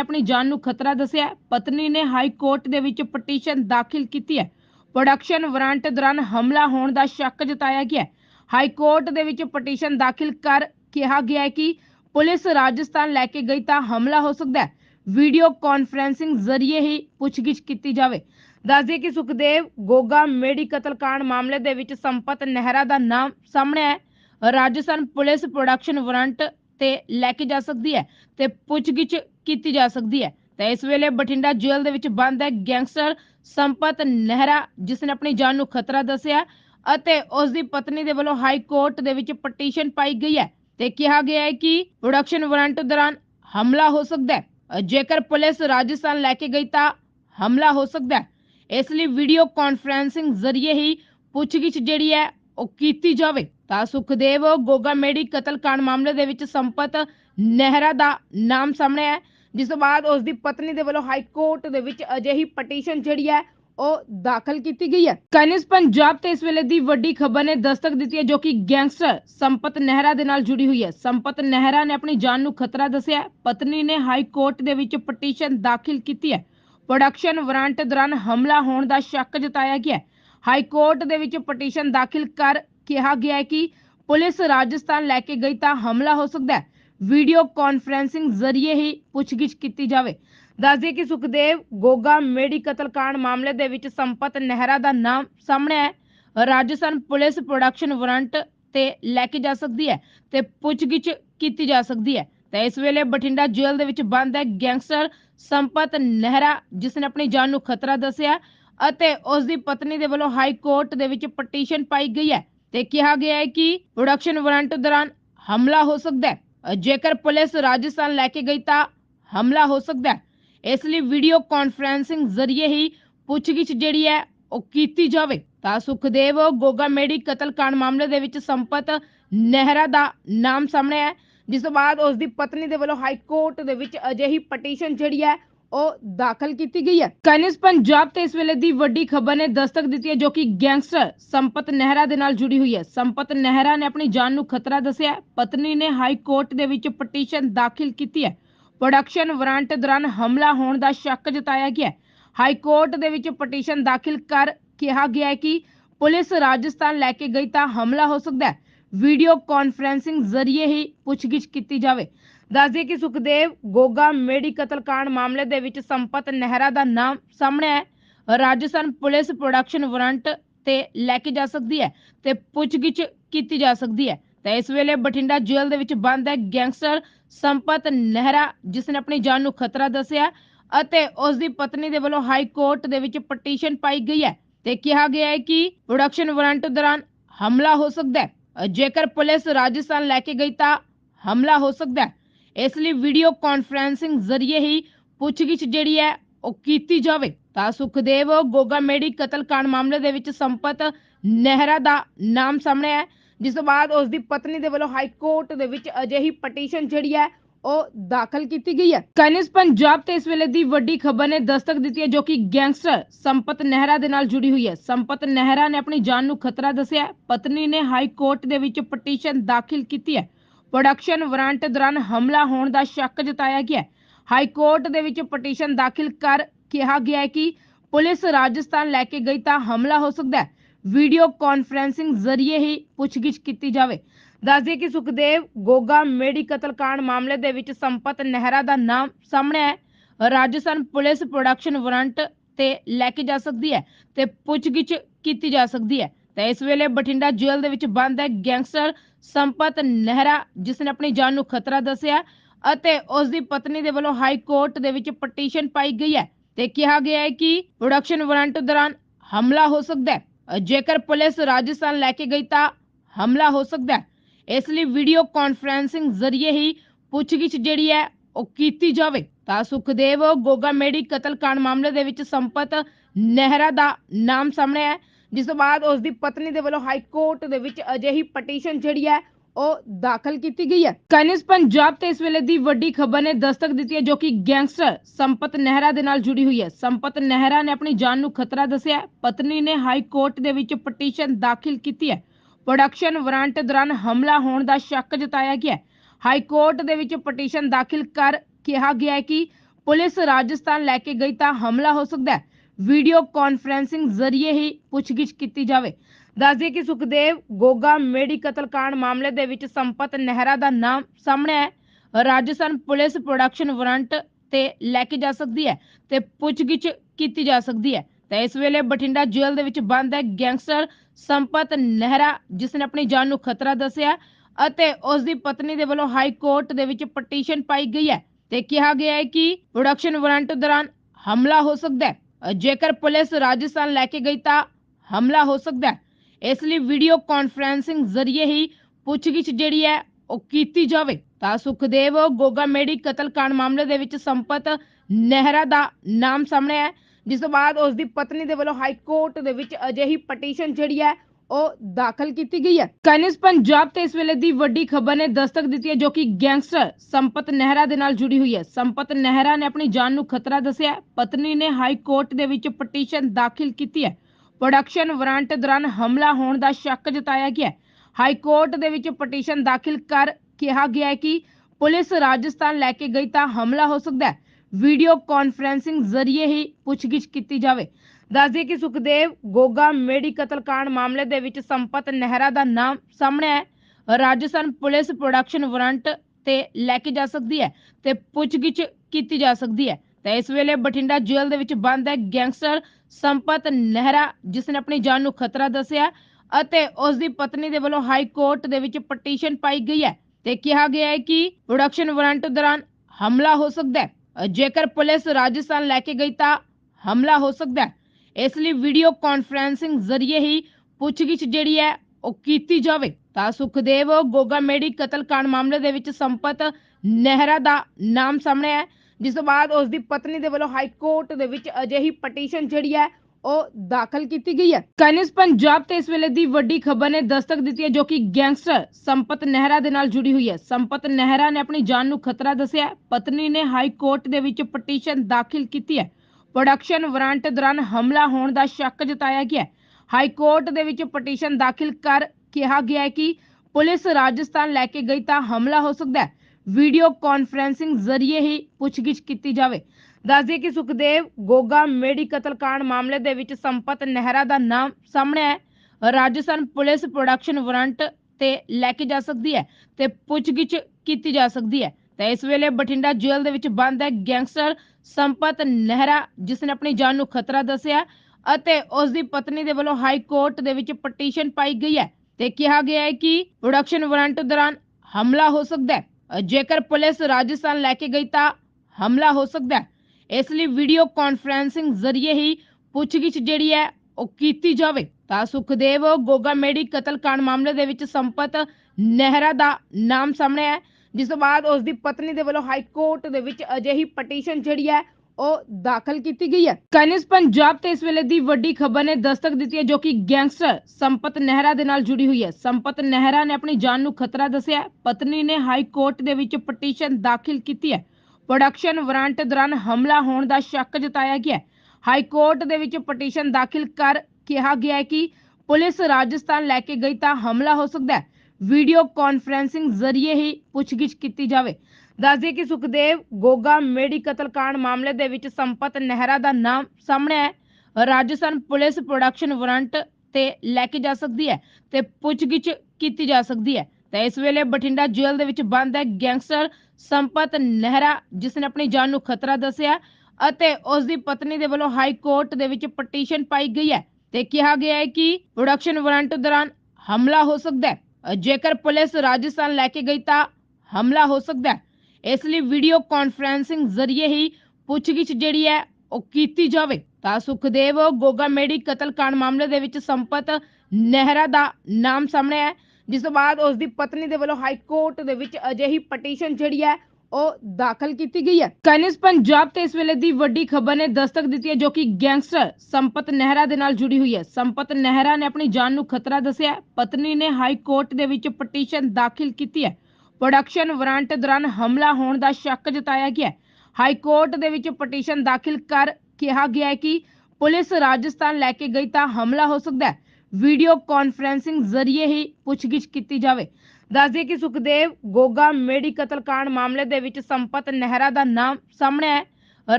ਆਪਣੀ ਜਾਨ ਨੂੰ ਖਤਰਾ ਦੱਸਿਆ ਪਤਨੀ ਨੇ ਹਾਈ ਕੋਰਟ ਦੇ ਵਿੱਚ ਪਟੀਸ਼ਨ ਦਾਖਲ ਕੀਤੀ ਹੈ। ਪ੍ਰੋਡਕਸ਼ਨ ਵਾਰੰਟ ਦੌਰਾਨ ਹਮਲਾ ਹੋਣ ਦਾ ਸ਼ੱਕ ਜਤਾਇਆ ਗਿਆ ਹਾਈ ਕੋਰਟ ਦੇ ਵਿੱਚ ਪਟੀਸ਼ਨ ਦਾਖਲ ਕਰ ਕਿਹਾ ਗਿਆ ਹੈ ਕਿ ਪੁਲਿਸ ਰਾਜਸਥਾਨ ਲੈ ਕੇ ਗਈ ਤਾਂ ਹਮਲਾ ਹੋ ਸਕਦਾ ਹੈ। ਵੀਡੀਓ ਕਾਨਫਰੈਂਸਿੰਗ ਜ਼ਰੀਏ ਹੀ ਪੁੱਛਗਿੱਛ ਕੀਤੀ ਜਾਵੇ। ਦੱਸਦੇ ਕਿ ਸੁਖਦੇਵ ਗੋਗਾ ਮੇਡੀ ਕਤਲकांड ਮਾਮਲੇ ਦੇ ਵਿੱਚ ਸੰਪਤ ਨਹਿਰਾ ਦਾ ਨਾਮ ਸਾਹਮਣੇ ਹੈ। ਰਾਜਸਥਾਨ ਪੁਲਿਸ ਪ੍ਰੋਡਕਸ਼ਨ ਵਾਰੰਟ ਤੇ ਲੈ ਕੇ ਜਾ ਸਕਦੀ ਹੈ ਤੇ ਪੁੱਛਗਿੱਛ ਕੀਤੀ ਜਾ ਸਕਦੀ ਹੈ। ਤਾਂ ਇਸ ਵੇਲੇ ਬਠਿੰਡਾ ਜੇਲ੍ਹ ਦੇ ਵਿੱਚ ਬੰਦ ਹੈ ਗੈਂਗਸਟਰ ਸੰਪਤ ਨਹਿਰਾ, ਜਿਸ ਨੇ ਆਪਣੀ ਜਾਨ ਨੂੰ ਖਤਰਾ ਦੱਸਿਆ ਅਤੇ ਉਸ ਦੀ ਪਤਨੀ ਦੇ ਵੱਲੋਂ ਹਾਈ ਕੋਰਟ ਦੇ ਵਿੱਚ ਪਟੀਸ਼ਨ ਪਾਈ ਗਈ ਹੈ ਤੇ ਕਿਹਾ ਗਿਆ ਹੈ ਕਿ ਪ੍ਰੋਡਕਸ਼ਨ ਵਾਰੰਟ ਦੌਰਾਨ ਹਮਲਾ ਹੋ ਸਕਦਾ ਹੈ। ਜੇਕਰ ਪੁਲਿਸ ਰਾਜਸਥਾਨ ਲੈ ਕੇ ਗਈ ਤਾਂ ਹਮਲਾ ਹੋ ਸਕਦਾ ਹੈ। ਇਸ ਲਈ ਵੀਡੀਓ ਕਾਨਫਰੈਂਸਿੰਗ ਜ਼ਰੀਏ ਹੀ ਪੁੱਛਗਿੱਛ ਜਿਹੜੀ ਹੈ, ਉਹ ਕੀਤੀ ਜਾਵੇ। ਤਾਂ ਸੁਖਦੇਵ ਗੋਗਾ ਮੇੜੀ ਕਤਲकांड ਮਾਮਲੇ ਦੇ ਵਿੱਚ ਸੰਪਤ ਨਹਿਰਾ ਦਾ ਨਾਮ ਸਾਹਮਣੇ ਹੈ। ਜਿਸ ਤੋਂ ਬਾਅਦ ਉਸ ਦੀ ਪਤਨੀ ਦੇ ਵੱਲੋਂ ਹਾਈ ਕੋਰਟ ਦੇ ਵਿੱਚ ਅਜਿਹੀ ਪਟੀਸ਼ਨ ਜਿਹੜੀ ਹੈ ਉਹ ਦਾਖਲ ਕੀਤੀ ਗਈ ਹੈ। ਕੈਨਿਸ ਪੰਜਾਬ ਤੇ ਇਸ ਵੇਲੇ ਦੀ ਵੱਡੀ ਖਬਰ ਨੇ ਦਸਤਕ ਦਿੱਤੀ ਹੈ, ਜੋ ਕਿ ਗੈਂਗਸਟਰ ਸੰਪਤ ਨਹਿਰਾ ਦੇ ਨਾਲ ਜੁੜੀ ਹੋਈ ਹੈ। ਸੰਪਤ ਨਹਿਰਾ ਨੇ ਆਪਣੀ ਜਾਨ ਨੂੰ ਖਤਰਾ ਦੱਸਿਆ ਪਤਨੀ ਨੇ ਹਾਈ ਕੋਰਟ ਦੇ ਵਿੱਚ ਪਟੀਸ਼ਨ ਦਾਖਲ ਕੀਤੀ ਹੈ। ਪ੍ਰੋਡਕਸ਼ਨ ਵਾਰੰਟ ਦੌਰਾਨ ਹਮਲਾ ਹੋਣ ਦਾ ਸ਼ੱਕ ਜਤਾਇਆ ਗਿਆ ਹਾਈ ਕੋਰਟ ਦੇ ਵਿੱਚ ਪਟੀਸ਼ਨ ਦਾਖਲ ਕਰ ਕਿਹਾ ਗਿਆ ਹੈ ਕਿ ਪੁਲਿਸ ਰਾਜਸਥਾਨ ਲੈ ਕੇ ਗਈ ਤਾਂ ਹਮਲਾ ਹੋ ਸਕਦਾ ਹੈ। ਵੀਡੀਓ ਕਾਨਫਰੈਂਸਿੰਗ ਜ਼ਰੀਏ ਹੀ ਪੁੱਛਗਿੱਛ ਕੀਤੀ ਜਾਵੇ। ਦੱਸਦੇ ਕਿ ਸੁਖਦੇਵ ਗੋਗਾ ਮੇਡੀ ਕਤਲकांड ਮਾਮਲੇ ਦੇ ਵਿੱਚ ਸੰਪਤ ਨਹਿਰਾ ਦਾ ਨਾਮ ਸਾਹਮਣੇ ਹੈ। ਰਾਜਸਥਾਨ ਪੁਲਿਸ ਪ੍ਰੋਡਕਸ਼ਨ ਵਾਰੰਟ ਤੇ ਲੈ ਕੇ ਜਾ ਸਕਦੀ ਹੈ ਤੇ ਪੁੱਛਗਿੱਛ ਕੀਤੀ ਜਾ ਸਕਦੀ ਹੈ। ਤਾਂ ਇਸ ਵੇਲੇ ਬਠਿੰਡਾ ਜੇਲ੍ਹ ਦੇ ਵਿੱਚ ਬੰਦ ਹੈ ਗੈਂਗਸਟਰ ਸੰਪਤ ਨਹਿਰਾ, ਜਿਸ ਨੇ ਆਪਣੀ ਜਾਨ ਨੂੰ ਖਤਰਾ ਦੱਸਿਆ ਅਤੇ ਉਸ ਦੀ ਪਤਨੀ ਦੇ ਵੱਲੋਂ ਹਾਈ ਕੋਰਟ ਦੇ ਵਿੱਚ ਪਟੀਸ਼ਨ ਪਾਈ ਗਈ ਹੈ ਤੇ ਕਿਹਾ ਗਿਆ ਹੈ ਕਿ ਪ੍ਰੋਡਕਸ਼ਨ ਵਾਰੰਟ ਦੌਰਾਨ ਹਮਲਾ ਹੋ ਸਕਦਾ ਹੈ। ਜੇਕਰ ਪੁਲਿਸ ਰਾਜਸਥਾਨ ਲੈ ਕੇ ਗਈ ਤਾਂ ਹਮਲਾ ਹੋ ਸਕਦਾ ਹੈ। ਇਸ ਲਈ ਵੀਡੀਓ ਕਾਨਫਰੈਂਸਿੰਗ ਜ਼ਰੀਏ ਹੀ ਪੁੱਛਗਿੱਛ ਜਿਹੜੀ ਹੈ ਉਹ ਕੀਤੀ ਜਾਵੇ। ਤਾਂ ਸੁਖਦੇਵ ਗੋਗਾ ਮੇੜੀ ਕਤਲकांड ਮਾਮਲੇ ਦੇ ਵਿੱਚ ਸੰਪਤ ਨਹਿਰਾ ਦਾ ਨਾਮ ਸਾਹਮਣੇ ਹੈ ਜਿਸ ਤੋਂ ਬਾਅਦ ਉਸ ਦੀ ਪਤਨੀ ਦੇ ਵੱਲੋਂ ਹਾਈ ਕੋਰਟ ਦੇ ਵਿੱਚ ਅਜਿਹੀ ਪਟੀਸ਼ਨ ਜਿਹੜੀ ਹੈ ਉਹ ਦਾਖਲ ਕੀਤੀ ਗਈ ਹੈ। ਕੈਨਿਸ ਪੰਜਾਬ ਤੇ ਇਸ ਵੇਲੇ ਦੀ ਵੱਡੀ ਖਬਰ ਨੇ ਦਸਤਕ ਦਿੱਤੀ ਹੈ ਜੋ ਕਿ ਗੈਂਗਸਟਰ ਸੰਪਤ ਨਹਿਰਾ ਦੇ ਨਾਲ ਜੁੜੀ ਹੋਈ ਹੈ। ਸੰਪਤ ਨਹਿਰਾ ਨੇ ਆਪਣੀ ਜਾਨ ਨੂੰ ਖਤਰਾ ਦੱਸਿਆ। ਪਤਨੀ ਨੇ ਹਾਈ ਕੋਰਟ ਦੇ ਵਿੱਚ ਪਟੀਸ਼ਨ ਦਾਖਲ ਕੀਤੀ ਹੈ। ਪ੍ਰੋਡਕਸ਼ਨ ਵਾਰੰਟ ਦੌਰਾਨ ਹਮਲਾ ਹੋਣ ਦਾ ਸ਼ੱਕ ਜਤਾਇਆ ਗਿਆ। ਹੈ ਹਾਈ ਕੋਰਟ ਦੇ ਵਿੱਚ ਪਟੀਸ਼ਨ ਦਾਖਲ ਕਰ ਕਿਹਾ ਗਿਆ ਹੈ ਕਿ ਪੁਲਿਸ ਰਾਜਸਥਾਨ ਲੈ ਕੇ ਗਈ ਤਾਂ ਹਮਲਾ ਹੋ ਸਕਦਾ ਹੈ। ਵੀਡੀਓ ਕਾਨਫਰੈਂਸਿੰਗ ਜ਼ਰੀਏ ਹੀ ਪੁੱਛਗਿੱਛ ਕੀਤੀ ਜਾਵੇ। ਦੱਸਦੇ ਕਿ ਸੁਖਦੇਵ ਗੋਗਾ ਮੇਡੀ ਕਤਲकांड ਮਾਮਲੇ ਦੇ ਵਿੱਚ ਸੰਪਤ ਨਹਿਰਾ ਦਾ ਨਾਮ ਸਾਹਮਣੇ ਹੈ। ਰਾਜਸਥਾਨ ਪੁਲਿਸ ਪ੍ਰੋਡਕਸ਼ਨ ਵਾਰੰਟ ਤੇ ਲੈ ਕੇ ਜਾ ਸਕਦੀ ਹੈ ਤੇ ਪੁੱਛਗਿੱਛ ਕੀਤੀ ਜਾ ਸਕਦੀ ਹੈ। ਤਾਂ ਇਸ ਵੇਲੇ ਬਠਿੰਡਾ ਜੇਲ੍ਹ ਦੇ ਵਿੱਚ ਬੰਦ ਹੈ ਗੈਂਗਸਟਰ ਸੰਪਤ ਨਹਿਰਾ, ਜਿਸ ਨੇ ਆਪਣੀ ਜਾਨ ਨੂੰ ਖਤਰਾ ਦੱਸਿਆ ਅਤੇ ਉਸ ਦੀ ਪਤਨੀ ਦੇ ਵੱਲੋਂ ਹਾਈ ਕੋਰਟ ਦੇ ਵਿੱਚ ਪਟੀਸ਼ਨ ਪਾਈ ਗਈ ਹੈ ਤੇ ਕਿਹਾ ਗਿਆ ਹੈ ਕਿ ਪ੍ਰੋਡਕਸ਼ਨ ਵਾਰੰਟ ਦੌਰਾਨ ਹਮਲਾ ਹੋ ਸਕਦਾ ਹੈ। ਜੇਕਰ ਪੁਲਿਸ ਰਾਜਸਥਾਨ ਲੈ ਕੇ ਗਈ ਤਾਂ ਹਮਲਾ ਹੋ ਸਕਦਾ ਹੈ। ਇਸ ਲਈ ਵੀਡੀਓ ਕਾਨਫਰੈਂਸਿੰਗ ਜ਼ਰੀਏ ਹੀ ਪੁੱਛਗਿੱਛ ਜਿਹੜੀ ਹੈ ਉਹ ਕੀਤੀ ਜਾਵੇ। ਤਾਂ ਸੁਖਦੇਵ ਗੋਗਾ ਮੇੜੀ ਕਤਲकांड ਮਾਮਲੇ ਦੇ ਵਿੱਚ ਸੰਪਤ ਨਹਿਰਾ ਦਾ ਨਾਮ ਸਾਹਮਣੇ ਹੈ। ਜਿਸ ਤੋਂ ਬਾਅਦ ਉਸ ਦੀ ਪਤਨੀ ਦੇ ਵੱਲੋਂ ਹਾਈ ਕੋਰਟ ਦੇ ਵਿੱਚ ਅਜਿਹੀ ਪਟੀਸ਼ਨ ਜਿਹੜੀ ਹੈ, ਉਹ ਦਾਖਲ ਕੀਤੀ ਗਈ ਹੈ। ਕੈਨਿਸ ਪੰਜਾਬ ਤੇ ਇਸ ਵੇਲੇ ਦੀ ਵੱਡੀ ਖਬਰ ਨੇ ਦਸਤਕ ਦਿੱਤੀ ਹੈ ਜੋ ਕਿ ਗੈਂਗਸਟਰ ਸੰਪਤ ਨਹਿਰਾ ਦੇ ਨਾਲ ਜੁੜੀ ਹੋਈ ਹੈ। ਸੰਪਤ ਨਹਿਰਾ ਨੇ ਆਪਣੀ ਜਾਨ ਨੂੰ ਖਤਰਾ ਦੱਸਿਆ ਪਤਨੀ ਨੇ ਹਾਈ ਕੋਰਟ ਦੇ ਵਿੱਚ ਪਟੀਸ਼ਨ ਦਾਖਲ ਕੀਤੀ ਹੈ। ਪ੍ਰੋਡਕਸ਼ਨ ਵਾਰੰਟ ਦੌਰਾਨ ਹਮਲਾ ਹੋਣ ਦਾ ਸ਼ੱਕ ਜਤਾਇਆ ਗਿਆ ਹੈ। ਹਾਈ ਕੋਰਟ ਦੇ ਵਿੱਚ ਪਟੀਸ਼ਨ ਦਾਖਲ ਕਰ ਕਿਹਾ ਗਿਆ ਹੈ ਕਿ ਪੁਲਿਸ ਰਾਜਸਥਾਨ ਲੈ ਕੇ ਗਈ ਤਾਂ ਹਮਲਾ ਹੋ ਸਕਦਾ ਹੈ। ਵੀਡੀਓ ਕਾਨਫਰੈਂਸਿੰਗ ਜ਼ਰੀਏ ਹੀ ਪੁੱਛਗਿੱਛ ਕੀਤੀ ਜਾਵੇ। ਦੱਸਦੇ ਕਿ ਸੁਖਦੇਵ ਗੋਗਾ ਮੇਡੀ ਕਤਲकांड ਮਾਮਲੇ ਦੇ ਵਿੱਚ ਸੰਪਤ ਨਹਿਰਾ ਦਾ ਨਾਮ ਸਾਹਮਣੇ ਹੈ। ਰਾਜਸਥਾਨ ਪੁਲਿਸ ਪ੍ਰੋਡਕਸ਼ਨ ਵਾਰੰਟ ਤੇ ਲੈ ਕੇ ਜਾ ਸਕਦੀ ਹੈ ਤੇ ਪੁੱਛਗਿੱਛ ਕੀਤੀ ਜਾ ਸਕਦੀ ਹੈ। ਤਾਂ ਇਸ ਵੇਲੇ ਬਠਿੰਡਾ ਜੇਲ੍ਹ ਦੇ ਵਿੱਚ ਬੰਦ ਹੈ ਗੈਂਗਸਟਰ ਸੰਪਤ ਨਹਿਰਾ, ਜਿਸ ਨੇ ਆਪਣੀ ਜਾਨ ਨੂੰ ਖਤਰਾ ਦੱਸਿਆ ਅਤੇ ਉਸ ਦੀ ਪਤਨੀ ਦੇ ਵੱਲੋਂ ਹਾਈ ਕੋਰਟ ਦੇ ਵਿੱਚ ਪਟੀਸ਼ਨ ਪਾਈ ਗਈ ਹੈ। ਤੇ ਕਿਹਾ ਗਿਆ ਹੈ ਕਿ ਪ੍ਰੋਡਕਸ਼ਨ ਵਾਰੰਟ ਦੌਰਾਨ ਹਮਲਾ ਹੋ ਸਕਦਾ ਹੈ। ਜੇਕਰ ਪੁਲਿਸ ਰਾਜਸਥਾਨ ਲੈ ਕੇ ਗਈ ਤਾਂ ਹਮਲਾ ਹੋ ਸਕਦਾ ਹੈ। ਇਸ ਲਈ ਵੀਡੀਓ ਕਾਨਫਰੈਂਸਿੰਗ ਜ਼ਰੀਏ ਹੀ ਪੁੱਛਗਿੱਛ ਜਿਹੜੀ ਹੈ, ਉਹ ਕੀਤੀ ਜਾਵੇ। ਤਾਂ ਸੁਖਦੇਵ ਗੋਗਾ ਮੇੜੀ ਕਤਲकांड ਮਾਮਲੇ ਦੇ ਵਿੱਚ ਸੰਪਤ ਨਹਿਰਾ ਦਾ ਨਾਮ ਸਾਹਮਣੇ ਹੈ। ਜਿਸ ਤੋਂ ਬਾਅਦ ਉਸ ਦੀ ਪਤਨੀ ਦੇ ਵੱਲੋਂ ਹਾਈ ਕੋਰਟ ਦੇ ਵਿੱਚ ਅਜਿਹੀ ਪਟੀਸ਼ਨ ਜਿਹੜੀ ਹੈ ਉਹ ਦਾਖਲ ਕੀਤੀ ਗਈ ਹੈ। ਕੈਨਿਸ ਪੰਜਾਬ ਤੇ ਇਸ ਵੇਲੇ ਦੀ ਵੱਡੀ ਖਬਰ ਨੇ ਦਸਤਕ ਦਿੱਤੀ ਹੈ, ਜੋ ਕਿ ਗੈਂਗਸਟਰ ਸੰਪਤ ਨਹਿਰਾ ਦੇ ਨਾਲ ਜੁੜੀ ਹੋਈ ਹੈ। ਸੰਪਤ ਨਹਿਰਾ ਨੇ ਆਪਣੀ ਜਾਨ ਨੂੰ ਖਤਰਾ ਦੱਸਿਆ ਪਤਨੀ ਨੇ ਹਾਈ ਕੋਰਟ ਦੇ ਵਿੱਚ ਪਟੀਸ਼ਨ ਦਾਖਲ ਕੀਤੀ ਹੈ। ਪ੍ਰੋਡਕਸ਼ਨ ਵਾਰੰਟ ਦੌਰਾਨ ਹਮਲਾ ਹੋਣ ਦਾ ਸ਼ੱਕ ਜਤਾਇਆ ਗਿਆ ਹਾਈ ਕੋਰਟ ਦੇ ਵਿੱਚ ਪਟੀਸ਼ਨ ਦਾਖਲ ਕਰ ਕਿਹਾ ਗਿਆ ਹੈ ਕਿ ਪੁਲਿਸ ਰਾਜਸਥਾਨ ਲੈ ਕੇ ਗਈ ਤਾਂ ਹਮਲਾ ਹੋ ਸਕਦਾ ਹੈ। ਵੀਡੀਓ ਕਾਨਫਰੈਂਸਿੰਗ ਜ਼ਰੀਏ ਹੀ ਪੁੱਛਗਿੱਛ ਕੀਤੀ ਜਾਵੇ। ਦੱਸਦੇ ਕਿ ਸੁਖਦੇਵ ਗੋਗਾ ਮੇਡੀ ਕਤਲकांड ਮਾਮਲੇ ਦੇ ਵਿੱਚ ਸੰਪਤ ਨਹਿਰਾ ਦਾ ਨਾਮ ਸਾਹਮਣੇ ਹੈ। ਰਾਜਸਥਾਨ ਪੁਲਿਸ ਪ੍ਰੋਡਕਸ਼ਨ ਵਾਰੰਟ ਤੇ ਲੈ ਕੇ ਜਾ ਸਕਦੀ ਹੈ ਤੇ ਪੁੱਛਗਿੱਛ ਕੀਤੀ ਜਾ ਸਕਦੀ ਹੈ। ਤਾਂ ਇਸ ਵੇਲੇ ਬਠਿੰਡਾ ਜੇਲ੍ਹ ਦੇ ਵਿੱਚ ਬੰਦ ਹੈ ਗੈਂਗਸਟਰ ਸੰਪਤ ਨਹਿਰਾ, ਜਿਸ ਨੇ ਆਪਣੀ ਜਾਨ ਨੂੰ ਖਤਰਾ ਦੱਸਿਆ ਅਤੇ ਉਸ ਦੀ ਪਤਨੀ ਦੇ ਵੱਲੋਂ ਹਾਈ ਕੋਰਟ ਦੇ ਵਿੱਚ ਪਟੀਸ਼ਨ ਪਾਈ ਗਈ ਹੈ ਤੇ ਕਿਹਾ ਗਿਆ ਹੈ ਕਿ ਪ੍ਰੋਡਕਸ਼ਨ ਵਾਰੰਟ ਦੌਰਾਨ ਹਮਲਾ ਹੋ ਸਕਦਾ ਹੈ। ਜੇਕਰ ਪੁਲਿਸ ਰਾਜਸਥਾਨ ਲੈ ਕੇ ਗਈ ਤਾਂ ਹਮਲਾ ਹੋ ਸਕਦਾ ਹੈ। ਇਸ ਲਈ ਵੀਡੀਓ ਕਾਨਫਰੈਂਸਿੰਗ ਜ਼ਰੀਏ ਹੀ ਪੁੱਛਗਿੱਛ ਜਿਹੜੀ ਹੈ ਉਹ ਕੀਤੀ ਜਾਵੇ। ਤਾਂ ਸੁਖਦੇਵ ਗੋਗਾ ਮੇੜੀ ਕਤਲकांड ਮਾਮਲੇ ਦੇ ਵਿੱਚ ਸੰਪਤ ਨਹਿਰਾ ਦਾ ਨਾਮ ਸਾਹਮਣੇ ਹੈ ਜਿਸ ਤੋਂ ਬਾਅਦ ਉਸ ਦੀ ਪਤਨੀ ਦੇ ਵੱਲੋਂ ਹਾਈ ਕੋਰਟ ਦੇ ਵਿੱਚ ਅਜਿਹੀ ਪਟੀਸ਼ਨ ਜਿਹੜੀ ਹੈ ਉਹ ਦਾਖਲ ਕੀਤੀ ਗਈ ਹੈ। ਕੈਨਿਸ ਪੰਜਾਬ ਤੇ ਇਸ ਵੇਲੇ ਦੀ ਵੱਡੀ ਖਬਰ ਨੇ ਦਸਤਕ ਦਿੱਤੀ ਹੈ ਜੋ ਕਿ ਗੈਂਗਸਟਰ ਸੰਪਤ ਨਹਿਰਾ ਦੇ ਨਾਲ ਜੁੜੀ ਹੋਈ ਹੈ। ਸੰਪਤ ਨਹਿਰਾ ਨੇ ਆਪਣੀ ਜਾਨ ਨੂੰ ਖਤਰਾ ਦੱਸਿਆ। ਪਤਨੀ ਨੇ ਹਾਈ ਕੋਰਟ ਦੇ ਵਿੱਚ ਪਟੀਸ਼ਨ ਦਾਖਲ ਕੀਤੀ ਹੈ। ਪ੍ਰੋਡਕਸ਼ਨ ਵਾਰੰਟ ਦੌਰਾਨ ਹਮਲਾ ਹੋਣ ਦਾ ਸ਼ੱਕ ਜਤਾਇਆ ਗਿਆ ਹੈ। ਹਾਈ ਕੋਰਟ ਦੇ ਵਿੱਚ ਪਟੀਸ਼ਨ ਦਾਖਲ ਕਰ ਕਿਹਾ ਗਿਆ ਹੈ ਕਿ ਪੁਲਿਸ ਰਾਜਸਥਾਨ ਲੈ ਕੇ ਗਈ ਤਾਂ ਹਮਲਾ ਹੋ ਸਕਦਾ ਹੈ। ਵੀਡੀਓ ਕਾਨਫਰੈਂਸਿੰਗ ਜ਼ਰੀਏ ਹੀ ਪੁੱਛਗਿੱਛ ਕੀਤੀ ਜਾਵੇ। ਦੱਸਦੇ ਕਿ ਸੁਖਦੇਵ ਗੋਗਾ ਮੇੜੀ ਕਤਲकांड ਮਾਮਲੇ ਦੇ ਵਿੱਚ ਸੰਪਤ ਨਹਿਰਾ ਦਾ ਨਾਮ ਸਾਹਮਣੇ ਹੈ। ਰਾਜਸਥਾਨ ਪੁਲਿਸ ਪ੍ਰੋਡਕਸ਼ਨ ਵਾਰੰਟ ਤੇ ਲੈ ਕੇ ਜਾ ਸਕਦੀ ਹੈ ਤੇ ਪੁੱਛਗਿੱਛ ਕੀਤੀ ਜਾ ਸਕਦੀ ਹੈ। ਤਾਂ ਇਸ ਵੇਲੇ ਬਠਿੰਡਾ ਜੇਲ੍ਹ ਦੇ ਵਿੱਚ ਬੰਦ ਹੈ ਗੈਂਗਸਟਰ ਸੰਪਤ ਨਹਿਰਾ, ਜਿਸ ਨੇ ਆਪਣੀ ਜਾਨ ਨੂੰ ਖਤਰਾ ਦੱਸਿਆ ਅਤੇ ਉਸ ਦੀ ਪਤਨੀ ਦੇ ਵੱਲੋਂ ਹਾਈ ਕੋਰਟ ਦੇ ਵਿੱਚ ਪਟੀਸ਼ਨ ਪਾਈ ਗਈ ਹੈ ਤੇ ਕਿਹਾ ਗਿਆ ਹੈ ਕਿ ਪ੍ਰੋਡਕਸ਼ਨ ਵਾਰੰਟ ਦੌਰਾਨ ਹਮਲਾ ਹੋ ਸਕਦਾ ਹੈ। ਜੇਕਰ ਪੁਲਿਸ ਰਾਜਸਥਾਨ ਲੈ ਕੇ ਗਈ ਤਾਂ ਹਮਲਾ ਹੋ ਸਕਦਾ ਹੈ। ਇਸ ਲਈ ਵੀਡੀਓ ਕਾਨਫਰੈਂਸਿੰਗ ਜ਼ਰੀਏ ਹੀ ਪੁੱਛਗਿੱਛ ਜਿਹੜੀ ਹੈ ਉਹ ਕੀਤੀ ਜਾਵੇ। ਤਾਂ ਸੁਖਦੇਵ ਗੋਗਾ ਮੇੜੀ ਕਤਲकांड ਮਾਮਲੇ ਦੇ ਵਿੱਚ ਸੰਪਤ ਨਹਿਰਾ ਦਾ ਨਾਮ ਸਾਹਮਣੇ ਹੈ। ਜਿਸ ਤੋਂ ਬਾਅਦ ਉਸ ਦੀ ਪਤਨੀ ਦੇ ਵੱਲੋਂ ਹਾਈ ਕੋਰਟ ਦੇ ਵਿੱਚ ਅਜਿਹੀ ਪਟੀਸ਼ਨ ਜਿਹੜੀ ਹੈ, ਉਹ ਦਾਖਲ ਕੀਤੀ ਗਈ ਹੈ। ਕੈਨਿਸ ਪੰਜਾਬ ਤੇ ਇਸ ਵੇਲੇ ਦੀ ਵੱਡੀ ਖਬਰ ਨੇ ਦਸਤਕ ਦਿੱਤੀ ਹੈ, ਜੋ ਕਿ ਗੈਂਗਸਟਰ ਸੰਪਤ ਨਹਿਰਾ ਦੇ ਨਾਲ ਜੁੜੀ ਹੋਈ ਹੈ। ਸੰਪਤ ਨਹਿਰਾ ਨੇ ਆਪਣੀ ਜਾਨ ਨੂੰ ਖਤਰਾ ਦੱਸਿਆ ਪਤਨੀ ਨੇ ਹਾਈ ਕੋਰਟ ਦੇ ਵਿੱਚ ਪਟੀਸ਼ਨ ਦਾਖਲ ਕੀਤੀ ਹੈ। ਪ੍ਰੋਡਕਸ਼ਨ ਵਾਰੰਟ ਦੌਰਾਨ ਹਮਲਾ ਹੋਣ ਦਾ ਸ਼ੱਕ ਜਤਾਇਆ ਗਿਆ ਹਾਈ ਕੋਰਟ ਦੇ ਵਿੱਚ ਪਟੀਸ਼ਨ ਦਾਖਲ ਕਰ ਕਿਹਾ ਗਿਆ ਹੈ ਕਿ ਪੁਲਿਸ ਰਾਜਸਥਾਨ ਲੈ ਕੇ ਗਈ ਤਾਂ ਹਮਲਾ ਹੋ ਸਕਦਾ ਹੈ। ਵੀਡੀਓ ਕਾਨਫਰੈਂਸਿੰਗ ਜ਼ਰੀਏ ਹੀ ਪੁੱਛਗਿੱਛ ਕੀਤੀ ਜਾਵੇ। ਦੱਸਦੇ ਕਿ ਸੁਖਦੇਵ ਗੋਗਾ ਮੇਡੀ ਕਤਲकांड ਮਾਮਲੇ ਦੇ ਵਿੱਚ ਸੰਪਤ ਨਹਿਰਾ ਦਾ ਨਾਮ ਸਾਹਮਣੇ ਹੈ। ਰਾਜਸਥਾਨ ਪੁਲਿਸ ਪ੍ਰੋਡਕਸ਼ਨ ਵਾਰੰਟ ਤੇ ਲੈ ਕੇ ਜਾ ਸਕਦੀ ਹੈ ਤੇ ਪੁੱਛਗਿੱਛ ਕੀਤੀ ਜਾ ਸਕਦੀ ਹੈ। ਤਾਂ ਇਸ ਵੇਲੇ ਬਠਿੰਡਾ ਜੇਲ੍ਹ ਦੇ ਵਿੱਚ ਬੰਦ ਹੈ ਗੈਂਗਸਟਰ ਸੰਪਤ ਨਹਿਰਾ, ਜਿਸ ਨੇ ਆਪਣੀ ਜਾਨ ਨੂੰ ਖਤਰਾ ਦੱਸਿਆ ਅਤੇ ਉਸ ਦੀ ਪਤਨੀ ਦੇ ਵੱਲੋਂ ਹਾਈ ਕੋਰਟ ਦੇ ਵਿੱਚ ਪਟੀਸ਼ਨ ਪਾਈ ਗਈ ਹੈ। ਤੇ ਕਿਹਾ ਗਿਆ ਹੈ ਕਿ ਪ੍ਰੋਡਕਸ਼ਨ ਵਾਰੰਟ ਦੌਰਾਨ ਹਮਲਾ ਹੋ ਸਕਦਾ ਹੈ। ਜੇਕਰ ਪੁਲਿਸ ਰਾਜਸਥਾਨ ਲੈ ਕੇ ਗਈ ਤਾਂ ਹਮਲਾ ਹੋ ਸਕਦਾ ਹੈ। ਇਸ ਲਈ ਵੀਡੀਓ ਕਾਨਫਰੈਂਸਿੰਗ ਜ਼ਰੀਏ ਹੀ ਪੁੱਛਗਿੱਛ ਜਿਹੜੀ ਹੈ, ਉਹ ਕੀਤੀ ਜਾਵੇ। ਤਾਂ ਸੁਖਦੇਵ ਗੋਗਾ ਮੇੜੀ ਕਤਲकांड ਮਾਮਲੇ ਦੇ ਵਿੱਚ ਸੰਪਤ ਨਹਿਰਾ ਦਾ ਨਾਮ ਸਾਹਮਣੇ ਹੈ। ਜਿਸ ਤੋਂ ਬਾਅਦ ਉਸ ਦੀ ਪਤਨੀ ਦੇ ਵੱਲੋਂ ਹਾਈ ਕੋਰਟ ਦੇ ਵਿੱਚ ਅਜਿਹੀ ਪਟੀਸ਼ਨ ਜਿਹੜੀ ਹੈ ਉਹ ਦਾਖਲ ਕੀਤੀ ਗਈ ਹੈ। ਕੈਨਿਸ ਪੰਜਾਬ ਤੇ ਇਸ ਵੇਲੇ ਦੀ ਵੱਡੀ ਖਬਰ ਨੇ ਦਸਤਕ ਦਿੱਤੀ ਹੈ, ਜੋ ਕਿ ਗੈਂਗਸਟਰ ਸੰਪਤ ਨਹਿਰਾ ਦੇ ਨਾਲ ਜੁੜੀ ਹੋਈ ਹੈ। ਸੰਪਤ ਨਹਿਰਾ ਨੇ ਆਪਣੀ ਜਾਨ ਨੂੰ ਖਤਰਾ ਦੱਸਿਆ ਪਤਨੀ ਨੇ ਹਾਈ ਕੋਰਟ ਦੇ ਵਿੱਚ ਪਟੀਸ਼ਨ ਦਾਖਲ ਕੀਤੀ ਹੈ। ਪ੍ਰੋਡਕਸ਼ਨ ਵਾਰੰਟ ਦੌਰਾਨ ਹਮਲਾ ਹੋਣ ਦਾ ਸ਼ੱਕ ਜਤਾਇਆ ਗਿਆ ਹਾਈ ਕੋਰਟ ਦੇ ਵਿੱਚ ਪਟੀਸ਼ਨ ਦਾਖਲ ਕਰ ਕਿਹਾ ਗਿਆ ਹੈ ਕਿ ਪੁਲਿਸ ਰਾਜਸਥਾਨ ਲੈ ਕੇ ਗਈ ਤਾਂ ਹਮਲਾ ਹੋ ਸਕਦਾ ਹੈ। ਵੀਡੀਓ ਕਾਨਫਰੈਂਸਿੰਗ ਜ਼ਰੀਏ ਹੀ ਪੁੱਛਗਿੱਛ ਕੀਤੀ ਜਾਵੇ। ਦੱਸ ਦਈਏ ਕਿ ਸੁਖਦੇਵ ਗੋਗਾ ਮੇਡੀ ਕਤਲकांड ਮਾਮਲੇ ਦੇ ਵਿੱਚ ਸੰਪਤ ਨਹਿਰਾ ਦਾ ਨਾਮ ਸਾਹਮਣੇ ਹੈ। ਰਾਜਸਥਾਨ ਪੁਲਿਸ ਪ੍ਰੋਡਕਸ਼ਨ ਵਾਰੰਟ ਤੇ ਲੈ ਕੇ ਜਾ ਸਕਦੀ ਹੈ ਤੇ ਪੁੱਛਗਿੱਛ ਕੀਤੀ ਜਾ ਸਕਦੀ ਹੈ। ਤਾਂ ਇਸ ਵੇਲੇ ਬਠਿੰਡਾ ਜੇਲ੍ਹ ਦੇ ਵਿੱਚ ਬੰਦ ਹੈ ਗੈਂਗਸਟਰ ਸੰਪਤ ਨਹਿਰਾ, ਜਿਸ ਨੇ ਆਪਣੀ ਜਾਨ ਨੂੰ ਖਤਰਾ ਦੱਸਿਆ ਅਤੇ ਉਸ ਦੀ ਪਤਨੀ ਦੇ ਵੱਲੋਂ ਹਾਈ ਕੋਰਟ ਦੇ ਵਿੱਚ ਪਟੀਸ਼ਨ ਪਾਈ ਗਈ ਹੈ ਤੇ ਕਿਹਾ ਗਿਆ ਹੈ ਕਿ ਪ੍ਰੋਡਕਸ਼ਨ ਵਾਰੰਟ ਦੌਰਾਨ ਹਮਲਾ ਹੋ ਸਕਦਾ ਹੈ। ਜੇਕਰ ਪੁਲਿਸ ਰਾਜਸਥਾਨ ਲੈ ਕੇ ਗਈ ਤਾਂ ਹਮਲਾ ਹੋ ਸਕਦਾ ਹੈ। ਇਸ ਲਈ ਵੀਡੀਓ ਕਾਨਫਰੈਂਸਿੰਗ ਜ਼ਰੀਏ ਹੀ ਪੁੱਛਗਿੱਛ ਜਿਹੜੀ ਹੈ ਉਹ ਕੀਤੀ ਜਾਵੇ। ਤਾਂ ਸੁਖਦੇਵ ਗੋਗਾ ਮੇੜੀ ਕਤਲकांड ਮਾਮਲੇ ਦੇ ਵਿੱਚ ਸੰਪਤ ਨਹਿਰਾ ਦਾ ਨਾਮ ਸਾਹਮਣੇ ਹੈ। ਜਿਸ ਤੋਂ ਬਾਅਦ ਉਸ ਦੀ ਪਤਨੀ ਦੇ ਵੱਲੋਂ ਹਾਈ ਕੋਰਟ ਦੇ ਵਿੱਚ ਅਜਿਹੀ ਪਟੀਸ਼ਨ ਜਿਹੜੀ ਹੈ ਉਹ ਦਾਖਲ ਕੀਤੀ ਗਈ ਹੈ। ਕੈਨਿਸ ਪੰਜਾਬ ਤੇ ਇਸ ਵੇਲੇ ਦੀ ਵੱਡੀ ਖਬਰ ਨੇ ਦਸਤਕ ਦਿੱਤੀ ਹੈ ਜੋ ਕਿ ਗੈਂਗਸਟਰ ਸੰਪਤ ਨਹਿਰਾ ਦੇ ਨਾਲ ਜੁੜੀ ਹੋਈ ਹੈ। ਸੰਪਤ ਨਹਿਰਾ ਨੇ ਆਪਣੀ ਜਾਨ ਨੂੰ ਖਤਰਾ ਦੱਸਿਆ ਪਤਨੀ ਨੇ ਹਾਈ ਕੋਰਟ ਦੇ ਵਿੱਚ ਪਟੀਸ਼ਨ ਦਾਖਲ ਕੀਤੀ ਹੈ। ਪ੍ਰੋਡਕਸ਼ਨ ਵਾਰੰਟ ਦੌਰਾਨ ਹਮਲਾ ਹੋਣ ਦਾ ਸ਼ੱਕ ਜਤਾਇਆ ਗਿਆ। ਹੈ ਹਾਈ ਕੋਰਟ ਦੇ ਵਿੱਚ ਪਟੀਸ਼ਨ ਦਾਖਲ ਕਰ ਕਿਹਾ ਗਿਆ ਹੈ ਕਿ ਪੁਲਿਸ ਰਾਜਸਥਾਨ ਲੈ ਕੇ ਗਈ ਤਾਂ ਹਮਲਾ ਹੋ ਸਕਦਾ ਹੈ। ਵੀਡੀਓ ਕਾਨਫਰੈਂਸਿੰਗ ਜ਼ਰੀਏ ਹੀ ਪੁੱਛਗਿੱਛ ਕੀਤੀ ਜਾਵੇ। ਦੱਸ ਕਿ ਸੁਖਦੇਵ ਗੋਗਾ ਮੇਡੀ ਕਤਲकांड ਮਾਮਲੇ ਦੇ ਵਿੱਚ ਸੰਪਤ ਨਹਿਰਾ ਦਾ ਨਾਮ ਸਾਹਮਣੇ ਹੈ।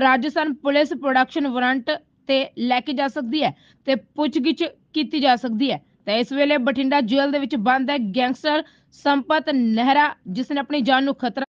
ਰਾਜਸਥਾਨ ਪੁਲਿਸ ਪ੍ਰੋਡਕਸ਼ਨ ਵਾਰੰਟ ਤੇ ਲੈ ਕੇ ਜਾ ਸਕਦੀ ਹੈ ਤੇ ਪੁੱਛਗਿੱਛ ਕੀਤੀ ਜਾ ਸਕਦੀ ਹੈ। ਤਾਂ ਇਸ ਵੇਲੇ ਬਠਿੰਡਾ ਜੇਲ੍ਹ ਦੇ ਵਿੱਚ ਬੰਦ ਹੈ ਗੈਂਗਸਟਰ ਸੰਪਤ ਨਹਿਰਾ ਜਿਸ ਨੇ ਆਪਣੀ ਜਾਨ ਨੂੰ ਖਤਰਾ